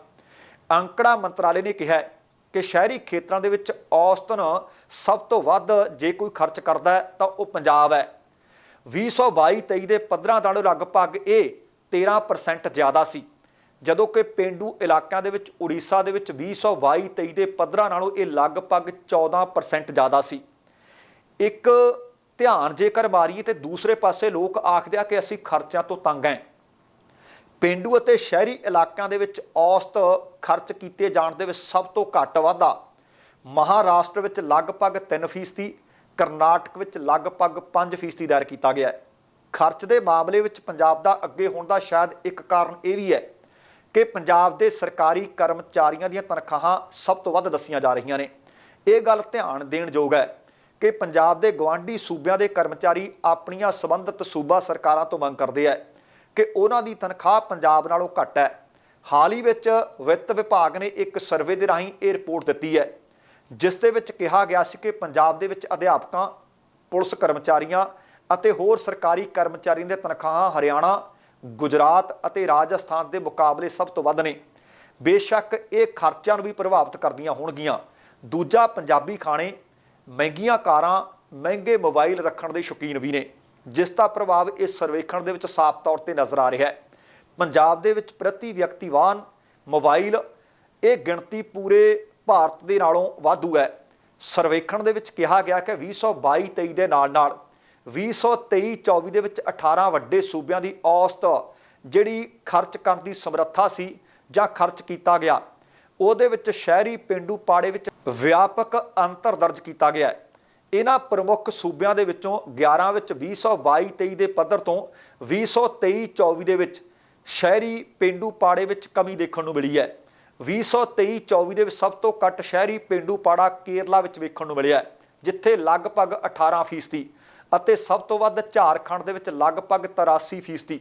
Speaker 1: ਅੰਕੜਾ ਮੰਤਰਾਲੇ ਨੇ ਕਿਹਾ ਕਿ ਸ਼ਹਿਰੀ ਖੇਤਰਾਂ ਦੇ ਵਿੱਚ ਔਸਤਨ ਸਭ ਤੋਂ ਵੱਧ ਜੇ ਕੋਈ ਖਰਚ ਕਰਦਾ ਤਾਂ ਉਹ ਪੰਜਾਬ ਹੈ। 2022-23 ਦੇ ਪੱਧਰਾਂ ਨਾਲੋਂ ਲਗਭਗ ਇਹ 13% ਜ਼ਿਆਦਾ ਸੀ। ਜਦੋਂ ਕਿ ਪਿੰਡੂ ਇਲਾਕਿਆਂ ਦੇ ਵਿੱਚ ਉੜੀਸਾ ਦੇ ਵਿੱਚ 2022-23 ਦੇ ਪੱਧਰਾਂ ਨਾਲੋਂ ਇਹ ਲਗਭਗ 14% ਜ਼ਿਆਦਾ ਸੀ। ਇੱਕ ਧਿਆਨ ਜੇਕਰ ਮਾਰੀਏ ਤੇ ਦੂਸਰੇ ਪਾਸੇ ਲੋਕ ਆਖਦੇ ਆ ਕਿ ਅਸੀਂ ਖਰਚਿਆਂ ਤੋਂ ਤੰਗ ਹਾਂ ਪਿੰਡੂ ਅਤੇ ਸ਼ਹਿਰੀ ਇਲਾਕਿਆਂ ਦੇ ਵਿੱਚ ਔਸਤ ਖਰਚ ਕੀਤੇ ਜਾਣ ਦੇ ਵਿੱਚ ਸਭ ਤੋਂ ਘੱਟ ਵਾਧਾ। ਮਹਾਰਾਸ਼ਟਰ ਵਿੱਚ ਲਗਭਗ 3% ਕਰਨਾਟਕ ਵਿੱਚ ਲਗਭਗ 5% ਦਾਇਰ ਕੀਤਾ ਗਿਆ ਹੈ। ਖਰਚ ਦੇ ਮਾਮਲੇ ਵਿੱਚ ਪੰਜਾਬ ਦਾ ਅੱਗੇ ਹੋਣ ਦਾ ਸ਼ਾਇਦ ਇੱਕ ਕਾਰਨ ਇਹ ਵੀ ਹੈ ਕਿ ਪੰਜਾਬ ਦੇ ਸਰਕਾਰੀ ਕਰਮਚਾਰੀਆਂ ਦੀਆਂ ਤਨਖਾਹਾਂ ਸਭ ਤੋਂ ਵੱਧ ਦੱਸੀਆਂ ਜਾ ਰਹੀਆਂ ਨੇ। ਇਹ ਗੱਲ ਧਿਆਨ ਦੇਣ ਯੋਗ ਹੈ ਕਿ ਪੰਜਾਬ ਦੇ ਗਵਾਂਢੀ ਸੂਬਿਆਂ ਦੇ ਕਰਮਚਾਰੀ ਆਪਣੀਆਂ ਸੰਬੰਧਿਤ ਸੂਬਾ ਸਰਕਾਰਾਂ ਤੋਂ ਮੰਗ ਕਰਦੇ ਆ ਕਿ ਉਹਨਾਂ ਦੀ ਤਨਖਾਹ ਪੰਜਾਬ ਨਾਲੋਂ ਘੱਟ ਹੈ। ਹਾਲ ਹੀ ਵਿੱਚ ਵਿੱਤ ਵਿਭਾਗ ਨੇ ਇੱਕ ਸਰਵੇ ਦੇ ਰਾਹੀਂ ਇਹ ਰਿਪੋਰਟ ਦਿੱਤੀ ਹੈ। ਜਿਸ ਦੇ ਵਿੱਚ ਕਿਹਾ ਗਿਆ ਸੀ ਕਿ ਪੰਜਾਬ ਦੇ ਵਿੱਚ ਅਧਿਆਪਕਾਂ, ਪੁਲਿਸ ਕਰਮਚਾਰੀਆਂ ਅਤੇ ਹੋਰ ਸਰਕਾਰੀ ਕਰਮਚਾਰੀਆਂ ਦੀਆਂ ਤਨਖਾਹਾਂ ਹਰਿਆਣਾ, ਗੁਜਰਾਤ ਅਤੇ ਰਾਜਸਥਾਨ ਦੇ ਮੁਕਾਬਲੇ ਸਭ ਤੋਂ ਵੱਧ ਨੇ। ਬੇਸ਼ੱਕ ਇਹ ਖਰਚਿਆਂ ਨੂੰ ਵੀ ਪ੍ਰਭਾਵਿਤ ਕਰਦੀਆਂ ਹੋਣਗੀਆਂ। ਦੂਜਾ, ਪੰਜਾਬੀ ਖਾਣੇ, ਮਹਿੰਗੀਆਂ ਕਾਰਾਂ, ਮਹਿੰਗੇ ਮੋਬਾਈਲ ਰੱਖਣ ਦੇ ਸ਼ੌਕੀਨ ਵੀ ਨੇ, ਜਿਸ ਦਾ ਪ੍ਰਭਾਵ ਇਸ ਸਰਵੇਖਣ ਦੇ ਵਿੱਚ ਸਾਫ਼ ਤੌਰ ਤੇ ਨਜ਼ਰ ਆ ਰਿਹਾ ਹੈ। ਪੰਜਾਬ ਦੇ ਵਿੱਚ ਪ੍ਰਤੀ ਵਿਅਕਤੀਵਾਨ ਮੋਬਾਈਲ, ਇਹ ਗਿਣਤੀ ਪੂਰੇ ਭਾਰਤ ਦੇ ਨਾਲੋਂ ਵਾਧੂ ਹੈ। ਸਰਵੇਖਣ ਦੇ ਵਿੱਚ ਕਿਹਾ ਗਿਆ ਕਿ 2022-23 ਦੇ ਨਾਲ ਨਾਲ 2023-24 ਦੇ ਵਿੱਚ 18 ਵੱਡੇ ਸੂਬਿਆਂ ਦੀ ਔਸਤ ਜਿਹੜੀ ਖਰਚ ਕਰਨ ਦੀ ਸਮਰੱਥਾ ਸੀ ਜਾਂ ਖਰਚ ਕੀਤਾ ਗਿਆ, ਉਹਦੇ ਵਿੱਚ ਸ਼ਹਿਰੀ ਪਿੰਡੂ ਪਾੜੇ ਵਿੱਚ ਵਿਆਪਕ ਅੰਤਰ ਦਰਜ ਕੀਤਾ ਗਿਆ ਹੈ। ਇਹਨਾਂ ਪ੍ਰਮੁੱਖ ਸੂਬਿਆਂ ਦੇ ਵਿੱਚੋਂ 11 ਵਿੱਚ 2022-23 ਦੇ ਪੱਧਰ ਤੋਂ 2023-24 ਦੇ ਵਿੱਚ ਸ਼ਹਿਰੀ ਪਿੰਡੂ ਪਾੜੇ ਵਿੱਚ ਕਮੀ ਦੇਖਣ ਨੂੰ ਮਿਲੀ ਹੈ। 2023-24 ਦੇ ਵਿੱਚ ਸਭ ਤੋਂ ਘੱਟ ਸ਼ਹਿਰੀ ਪਿੰਡੂ ਪਾੜਾ ਕੇਰਲਾ ਵਿੱਚ ਵੇਖਣ ਨੂੰ ਮਿਲਿਆ ਜਿੱਥੇ ਲਗਭਗ 18% ਅਤੇ ਸਭ ਤੋਂ ਵੱਧ ਝਾਰਖੰਡ ਦੇ ਵਿੱਚ ਲਗਭਗ 83%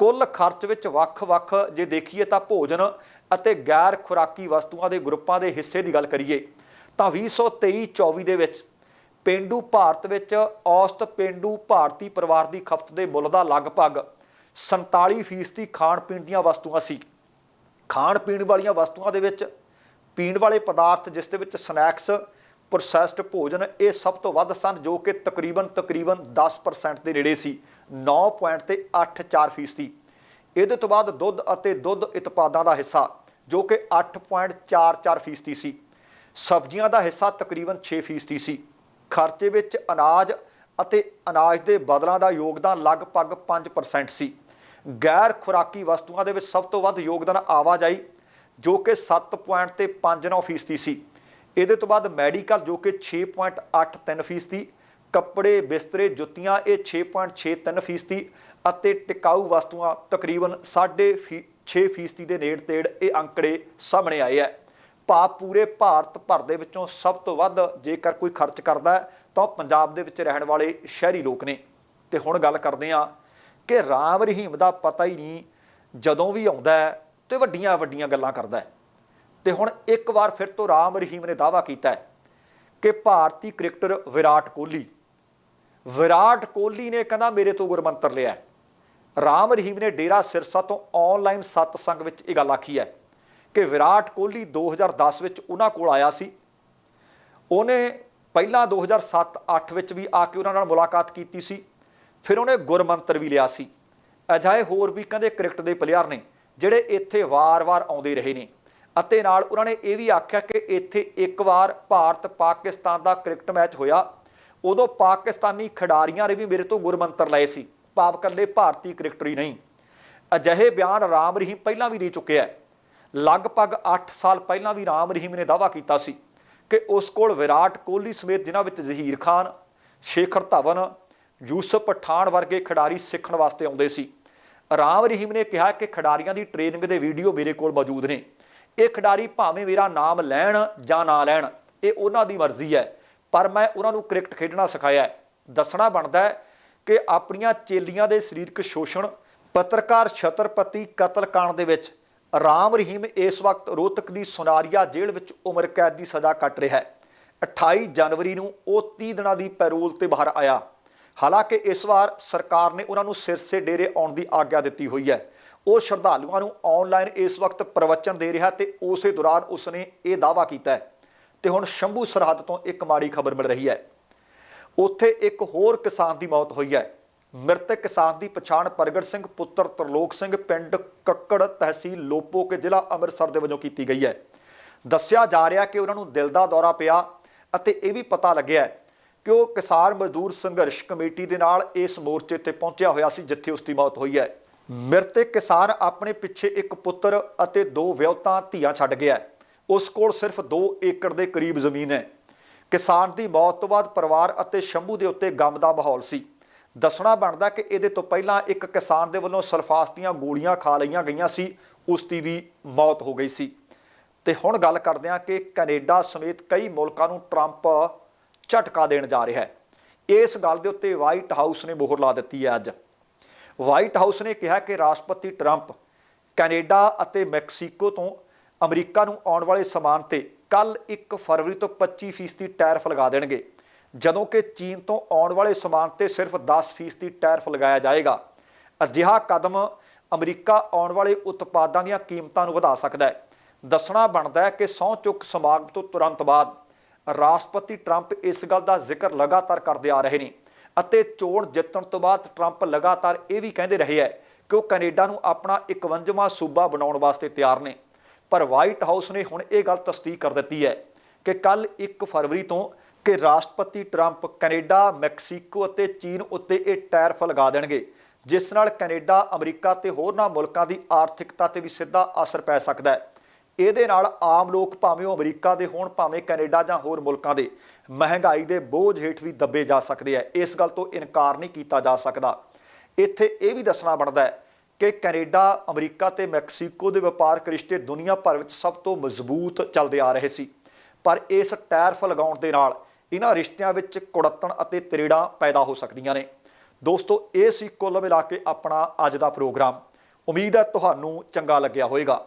Speaker 1: ਕੁੱਲ ਖਰਚ ਵਿੱਚ ਵੱਖ-ਵੱਖ ਜੇ ਦੇਖੀਏ ਤਾਂ ਭੋਜਨ ਅਤੇ ਗੈਰ ਖੁਰਾਕੀ ਵਸਤੂਆਂ ਦੇ ਗਰੁੱਪਾਂ ਦੇ ਹਿੱਸੇ ਦੀ ਗੱਲ ਕਰੀਏ, ਤਾਂ 2023-24 ਦੇ ਵਿੱਚ ਪਿੰਡੂ ਭਾਰਤ ਵਿੱਚ ਔਸਤ ਪਿੰਡੂ ਭਾਰਤੀ ਪਰਿਵਾਰ ਦੀ ਖਪਤ ਦੇ ਮੁੱਲ ਦਾ ਲਗਭਗ 47% ਖਾਣ ਪੀਣ ਦੀਆਂ ਵਸਤੂਆਂ ਸੀ। ਖਾਣ ਪੀਣ ਵਾਲੀਆਂ ਵਸਤੂਆਂ ਦੇ ਵਿੱਚ, ਪੀਣ ਵਾਲੇ ਪਦਾਰਥ ਜਿਸ ਦੇ ਵਿੱਚ ਸਨੈਕਸ ਪ੍ਰੋਸੈਸਡ ਭੋਜਨ, ਇਹ ਸਭ ਤੋਂ ਵੱਧ ਸਨ ਜੋ ਕਿ ਤਕਰੀਬਨ ਤਕਰੀਬਨ 10% ਦੇ ਨੇੜੇ ਸੀ 9.84% ਫੀਸਦੀ। ਇਹਦੇ ਤੋਂ ਬਾਅਦ ਦੁੱਧ ਅਤੇ ਦੁੱਧ ਉਤਪਾਦਾਂ ਦਾ ਹਿੱਸਾ ਜੋ ਕਿ 8.44% ਫੀਸਦੀ ਸੀ। ਸਬਜ਼ੀਆਂ ਦਾ ਹਿੱਸਾ ਤਕਰੀਬਨ 6% ਫੀਸਦੀ ਸੀ। ਖਰਚੇ ਵਿੱਚ ਅਨਾਜ ਅਤੇ ਅਨਾਜ ਦੇ ਬਦਲਾਂ ਦਾ ਯੋਗਦਾਨ ਲਗਭਗ 5% ਸੀ। ਗੈਰ ਖੁਰਾਕੀ ਵਸਤੂਆਂ ਦੇ ਵਿੱਚ ਸਭ ਤੋਂ ਵੱਧ ਯੋਗਦਾਨ ਆਵਾਜਾਈ, ਜੋ ਕਿ 7 ਤੇ 5.9 ਫੀਸਦੀ ਸੀ। ਇਹਦੇ ਤੋਂ ਬਾਅਦ ਮੈਡੀਕਲ, ਜੋ ਕਿ 6.83 ਫੀਸਦੀ, ਕੱਪੜੇ, ਬਿਸਤਰੇ, ਜੁੱਤੀਆਂ, ਇਹ 6.63 ਫੀਸਦੀ ਅਤੇ ਟਿਕਾਊ ਵਸਤੂਆਂ ਤਕਰੀਬਨ 6.5 ਫੀਸਦੀ ਦੇ ਨੇੜ ਤੇੜ ਇਹ ਅੰਕੜੇ ਸਾਹਮਣੇ ਆਏ ਹੈ ਭਾਵ ਪੂਰੇ ਭਾਰਤ ਭਰ ਦੇ ਵਿੱਚੋਂ ਸਭ ਤੋਂ ਵੱਧ ਜੇਕਰ ਕੋਈ ਖਰਚ ਕਰਦਾ ਤਾਂ ਉਹ ਪੰਜਾਬ ਦੇ ਵਿੱਚ ਰਹਿਣ ਵਾਲੇ ਸ਼ਹਿਰੀ ਲੋਕ ਨੇ। ਤੇ ਹੁਣ ਗੱਲ ਕਰਦੇ ਹਾਂ ਕਿ ਰਾਮ ਰਹੀਮ ਦਾ ਪਤਾ ਹੀ ਨਹੀਂ ਜਦੋਂ ਵੀ ਆਉਂਦਾ ਹੈ ਤੇ ਵੱਡੀਆਂ ਵੱਡੀਆਂ ਗੱਲਾਂ ਕਰਦਾ ਹੈ। ਤੇ ਹੁਣ ਇੱਕ ਵਾਰ ਫਿਰ ਤੋਂ ਰਾਮ ਰਹੀਮ ਨੇ ਦਾਅਵਾ ਕੀਤਾ ਹੈ ਕਿ ਭਾਰਤੀ ਕ੍ਰਿਕਟਰ ਵਿਰਾਟ ਕੋਹਲੀ ਵਿਰਾਟ ਕੋਹਲੀ ਨੇ ਕਹਿੰਦਾ ਮੇਰੇ ਤੋਂ ਗੁਰਮੰਤਰ ਲਿਆ ਰਾਮ ਰਹੀਮ ਨੇ ਡੇਰਾ ਸਿਰਸਾ ਤੋਂ ਆਨਲਾਈਨ ਸਤਸੰਗ ਵਿੱਚ ਇਹ ਗੱਲ ਆਖੀ ਹੈ ਕਿ ਵਿਰਾਟ ਕੋਹਲੀ 2010 ਵਿੱਚ ਉਹਨਾਂ ਕੋਲ ਆਇਆ ਸੀ। ਉਹਨੇ ਪਹਿਲਾਂ 2007-8 ਵਿੱਚ ਵੀ ਆ ਕੇ ਉਹਨਾਂ ਨਾਲ ਮੁਲਾਕਾਤ ਕੀਤੀ ਸੀ। ਫਿਰ ਉਹਨੇ ਗੁਰਮੰਤਰ ਵੀ ਲਿਆ ਸੀ। ਅਜਾਏ ਹੋਰ ਵੀ ਕਹਿੰਦੇ ਕ੍ਰਿਕਟ ਦੇ ਪਲੇਅਰ ਨੇ, ਜਿਹੜੇ ਇੱਥੇ ਵਾਰ-ਵਾਰ ਆਉਂਦੇ ਰਹੇ ਨੇ। ਅਤੇ ਨਾਲ ਉਹਨਾਂ ਨੇ ਇਹ ਵੀ ਆਖਿਆ ਕਿ ਇੱਥੇ ਇੱਕ ਵਾਰ ਭਾਰਤ ਪਾਕਿਸਤਾਨ ਦਾ ਕ੍ਰਿਕਟ ਮੈਚ ਹੋਇਆ। ਉਦੋਂ ਪਾਕਿਸਤਾਨੀ ਖਿਡਾਰੀਆਂ ਨੇ ਵੀ ਮੇਰੇ ਤੋਂ ਗੁਰਮੰਤਰ ਲਏ ਸੀ। ਭਾਵ ਕੱਲੇ ਭਾਰਤੀ ਕ੍ਰਿਕਟਰ ਹੀ ਨਹੀਂ। ਅਜਿਹੇ ਬਿਆਨ ਰਾਮ ਰਹੀਮ ਪਹਿਲਾਂ ਵੀ ਦੇ ਚੁੱਕਿਆ ਹੈ ਲਗਭਗ 8 ਸਾਲ ਪਹਿਲਾਂ ਵੀ ਰਾਮ ਰਹੀਮ ਨੇ ਦਾਅਵਾ ਕੀਤਾ ਸੀ ਕਿ ਉਸ ਕੋਲ ਵਿਰਾਟ ਕੋਹਲੀ ਸਮੇਤ ਜਿਨ੍ਹਾਂ ਵਿੱਚ ਜ਼ਹੀਰ ਖਾਨ, ਸ਼ੇਖਰ ਧਵਨ ਯੂਸਫ ਪਠਾਨ ਵਰਗੇ ਖਿਡਾਰੀ ਸਿੱਖਣ ਵਾਸਤੇ ਆਉਂਦੇ ਸੀ। ਰਾਮ ਰਹੀਮ ਨੇ ਕਿਹਾ ਕਿ ਖਿਡਾਰੀਆਂ ਦੀ ਟ੍ਰੇਨਿੰਗ ਦੇ ਵੀਡੀਓ ਮੇਰੇ ਕੋਲ ਮੌਜੂਦ ਨੇ। ਇਹ ਖਿਡਾਰੀ ਭਾਵੇਂ ਮੇਰਾ ਨਾਮ ਲੈਣ ਜਾਂ ਨਾ ਲੈਣ, ਇਹ ਉਹਨਾਂ ਦੀ ਮਰਜ਼ੀ ਹੈ, ਪਰ ਮੈਂ ਉਹਨਾਂ ਨੂੰ ਕ੍ਰਿਕਟ ਖੇਡਣਾ ਸਿਖਾਇਆ ਹੈ। ਦੱਸਣਾ ਬਣਦਾ ਹੈ ਕਿ ਆਪਣੀਆਂ ਚੇਲੀਆਂ ਦੇ ਸਰੀਰਕ ਸ਼ੋਸ਼ਣ, ਪੱਤਰਕਾਰ ਛਤਰਪਤੀ ਕਤਲकांड ਦੇ ਵਿੱਚ ਰਾਮ ਰਹੀਮ ਇਸ ਵਕਤ ਰੋਹਤਕ ਦੀ ਸੁਨਾਰੀਆ ਜੇਲ੍ਹ ਵਿੱਚ ਉਮਰ ਕੈਦ ਦੀ ਸਜ਼ਾ ਕੱਟ ਰਿਹਾ ਹੈ। 28 ਜਨਵਰੀ ਨੂੰ ਉਹ 30 ਦਿਨਾਂ ਦੀ ਪੈਰੋਲ ਤੇ ਬਾਹਰ ਆਇਆ। ਹਾਲਾਂਕਿ ਇਸ ਵਾਰ ਸਰਕਾਰ ਨੇ ਉਹਨਾਂ ਨੂੰ ਸਿਰਸੇ ਡੇਰੇ ਆਉਣ ਦੀ ਆਗਿਆ ਦਿੱਤੀ ਹੋਈ ਹੈ। ਉਹ ਸ਼ਰਧਾਲੂਆਂ ਨੂੰ ਆਨਲਾਈਨ ਇਸ ਵਕਤ ਪ੍ਰਵਚਨ ਦੇ ਰਿਹਾ ਤੇ ਉਸੇ ਦੌਰਾਨ ਉਸਨੇ ਇਹ ਦਾਅਵਾ ਕੀਤਾ ਹੈ। ਤੇ ਹੁਣ ਸ਼ੰਭੂ ਸਰਹੱਦ ਤੋਂ ਇੱਕ ਮਾੜੀ ਖਬਰ ਮਿਲ ਰਹੀ ਹੈ। ਉੱਥੇ ਇੱਕ ਹੋਰ ਕਿਸਾਨ ਦੀ ਮੌਤ ਹੋਈ ਹੈ। ਮ੍ਰਿਤਕ ਕਿਸਾਨ ਦੀ ਪਛਾਣ ਪ੍ਰਗਟ ਸਿੰਘ, ਪੁੱਤਰ ਤਰਲੋਕ ਸਿੰਘ, ਪਿੰਡ ਕੱਕੜ ਤਹਿਸੀਲ ਲੋਪੋ ਕੇ ਜ਼ਿਲ੍ਹਾ ਅੰਮ੍ਰਿਤਸਰ ਦੇ ਵਜੋਂ ਕੀਤੀ ਗਈ ਹੈ। ਦੱਸਿਆ ਜਾ ਰਿਹਾ ਕਿ ਉਹਨਾਂ ਨੂੰ ਦਿਲ ਦਾ ਦੌਰਾ ਪਿਆ ਅਤੇ ਇਹ ਵੀ ਪਤਾ ਲੱਗਿਆ ਕਿ ਉਹ ਕਿਸਾਨ ਮਜ਼ਦੂਰ ਸੰਘਰਸ਼ ਕਮੇਟੀ ਦੇ ਨਾਲ ਇਸ ਮੋਰਚੇ ਤੇ ਪਹੁੰਚਿਆ ਹੋਇਆ ਸੀ, ਜਿੱਥੇ ਉਸ ਦੀ ਮੌਤ ਹੋਈ ਹੈ। ਮਿਰਤੇ ਕਿਸਾਨ ਆਪਣੇ ਪਿੱਛੇ ਇੱਕ ਪੁੱਤਰ ਅਤੇ ਦੋ ਵਿਆਹੁਤਾ ਧੀਆਂ ਛੱਡ ਗਿਆ ਉਸ ਕੋਲ ਸਿਰਫ 2 ਏਕੜ ਦੇ ਕਰੀਬ ਜ਼ਮੀਨ ਹੈ। ਕਿਸਾਨ ਦੀ ਮੌਤ ਤੋਂ ਬਾਅਦ ਪਰਿਵਾਰ ਅਤੇ ਸ਼ੰਭੂ ਦੇ ਉੱਤੇ ਗਮ ਦਾ ਮਾਹੌਲ ਸੀ। ਦੱਸਣਾ ਬਣਦਾ ਕਿ ਇਹਦੇ ਤੋਂ ਪਹਿਲਾਂ ਇੱਕ ਕਿਸਾਨ ਦੇ ਵੱਲੋਂ ਸਲਫਾਸ ਦੀਆਂ ਗੋਲੀਆਂ ਖਾ ਲਈਆਂ ਗਈਆਂ ਸੀ ਉਸ ਦੀ ਵੀ ਮੌਤ ਹੋ ਗਈ ਸੀ। ਤੇ ਹੁਣ ਗੱਲ ਕਰਦੇ ਹਾਂ ਕਿ ਕੈਨੇਡਾ ਸਮੇਤ ਕਈ ਮੁਲਕਾਂ ਨੂੰ ਟਰੰਪ ਝਟਕਾ ਦੇਣ ਜਾ ਰਿਹਾ ਹੈ। ਇਸ ਗੱਲ ਦੇ ਉੱਤੇ ਵਾਈਟ ਹਾਊਸ ਨੇ ਮੋਹਰ ਲਾ ਦਿੱਤੀ ਹੈ ਅੱਜ। ਵਾਈਟ ਹਾਊਸ ਨੇ ਕਿਹਾ ਕਿ ਰਾਸ਼ਟਰਪਤੀ ਟਰੰਪ ਕੈਨੇਡਾ ਅਤੇ ਮੈਕਸੀਕੋ ਤੋਂ ਅਮਰੀਕਾ ਨੂੰ ਆਉਣ ਵਾਲੇ ਸਮਾਨ ਤੇ ਕੱਲ 1 ਫਰਵਰੀ ਤੋਂ 25% ਫੀਸਦੀ ਟੈਰਿਫ ਲਗਾ ਦੇਣਗੇ। ਜਦੋਂ ਕਿ ਚੀਨ ਤੋਂ ਆਉਣ ਵਾਲੇ ਸਮਾਨ ਤੇ ਸਿਰਫ 10% ਫੀਸਦੀ ਟੈਰਿਫ ਲਗਾਇਆ ਜਾਏਗਾ। ਅਜਿਹਾ ਕਦਮ ਅਮਰੀਕਾ ਆਉਣ ਵਾਲੇ ਉਤਪਾਦਾਂ ਦੀਆਂ ਕੀਮਤਾਂ ਨੂੰ ਵਧਾ ਸਕਦਾ ਹੈ। ਦੱਸਣਾ ਬਣਦਾ ਹੈ ਕਿ ਸਹੁੰ ਚੁੱਕ ਸਮਾਗਮ ਤੋਂ ਤੁਰੰਤ ਬਾਅਦ ਰਾਸ਼ਟਰਪਤੀ ਟਰੰਪ ਇਸ ਗੱਲ ਦਾ ਜ਼ਿਕਰ ਲਗਾਤਾਰ ਕਰਦੇ ਆ ਰਹੇ ਨੇ ਅਤੇ ਚੋਣ ਜਿੱਤਣ ਤੋਂ ਬਾਅਦ ਟਰੰਪ ਲਗਾਤਾਰ ਇਹ ਵੀ ਕਹਿੰਦੇ ਰਹੇ ਹੈ ਕਿ ਉਹ ਕੈਨੇਡਾ ਨੂੰ ਆਪਣਾ 51ਵਾਂ ਸੂਬਾ ਬਣਾਉਣ ਵਾਸਤੇ ਤਿਆਰ ਨੇ। ਪਰ ਵਾਈਟ ਹਾਊਸ ਨੇ ਹੁਣ ਇਹ ਗੱਲ ਤਸਦੀਕ ਕਰ ਦਿੱਤੀ ਹੈ ਕਿ ਕੱਲ 1 ਫਰਵਰੀ ਤੋਂ ਕਿ ਰਾਸ਼ਟਰਪਤੀ ਟਰੰਪ ਕੈਨੇਡਾ, ਮੈਕਸੀਕੋ ਅਤੇ ਚੀਨ ਉੱਤੇ ਇਹ ਟੈਰਿਫ ਲਗਾ ਦੇਣਗੇ, ਜਿਸ ਨਾਲ ਕੈਨੇਡਾ, ਅਮਰੀਕਾ ਤੇ ਹੋਰਨਾਂ ਮੁਲਕਾਂ ਦੀ ਆਰਥਿਕਤਾ ਤੇ ਵੀ ਸਿੱਧਾ ਅਸਰ ਪੈ ਸਕਦਾ ਹੈ। ਇਹਦੇ ਨਾਲ ਆਮ ਲੋਕ ਭਾਵੇਂ ਉਹ ਅਮਰੀਕਾ ਦੇ ਹੋਣ, ਭਾਵੇਂ ਕੈਨੇਡਾ ਜਾਂ ਹੋਰ ਮੁਲਕਾਂ ਦੇ, ਮਹਿੰਗਾਈ ਦੇ ਬੋਝ ਹੇਠ ਵੀ ਦੱਬੇ ਜਾ ਸਕਦੇ ਆ। ਇਸ ਗੱਲ ਤੋਂ ਇਨਕਾਰ ਨਹੀਂ ਕੀਤਾ ਜਾ ਸਕਦਾ। ਇੱਥੇ ਇਹ ਵੀ ਦੱਸਣਾ ਬਣਦਾ ਹੈ ਕਿ ਕੈਨੇਡਾ, ਅਮਰੀਕਾ ਤੇ ਮੈਕਸੀਕੋ ਦੇ ਵਪਾਰਕ ਰਿਸ਼ਤੇ ਦੁਨੀਆ ਭਰ ਵਿੱਚ ਸਭ ਤੋਂ ਮਜ਼ਬੂਤ ਚੱਲਦੇ ਆ ਰਹੇ ਸੀ। ਪਰ ਇਸ ਟੈਰਫ ਲਗਾਉਣ ਦੇ ਨਾਲ ਇਹਨਾਂ ਰਿਸ਼ਤਿਆਂ ਵਿੱਚ ਕੁੜੱਤਣ ਅਤੇ ਤਰੇੜਾਂ ਪੈਦਾ ਹੋ ਸਕਦੀਆਂ ਨੇ। ਦੋਸਤੋ, ਇਹ ਸੀ ਕੁੱਲ ਮਿਲਾ ਕੇ ਆਪਣਾ ਅੱਜ ਦਾ ਪ੍ਰੋਗਰਾਮ। ਉਮੀਦ ਹੈ ਤੁਹਾਨੂੰ ਚੰਗਾ ਲੱਗਿਆ ਹੋਵੇਗਾ।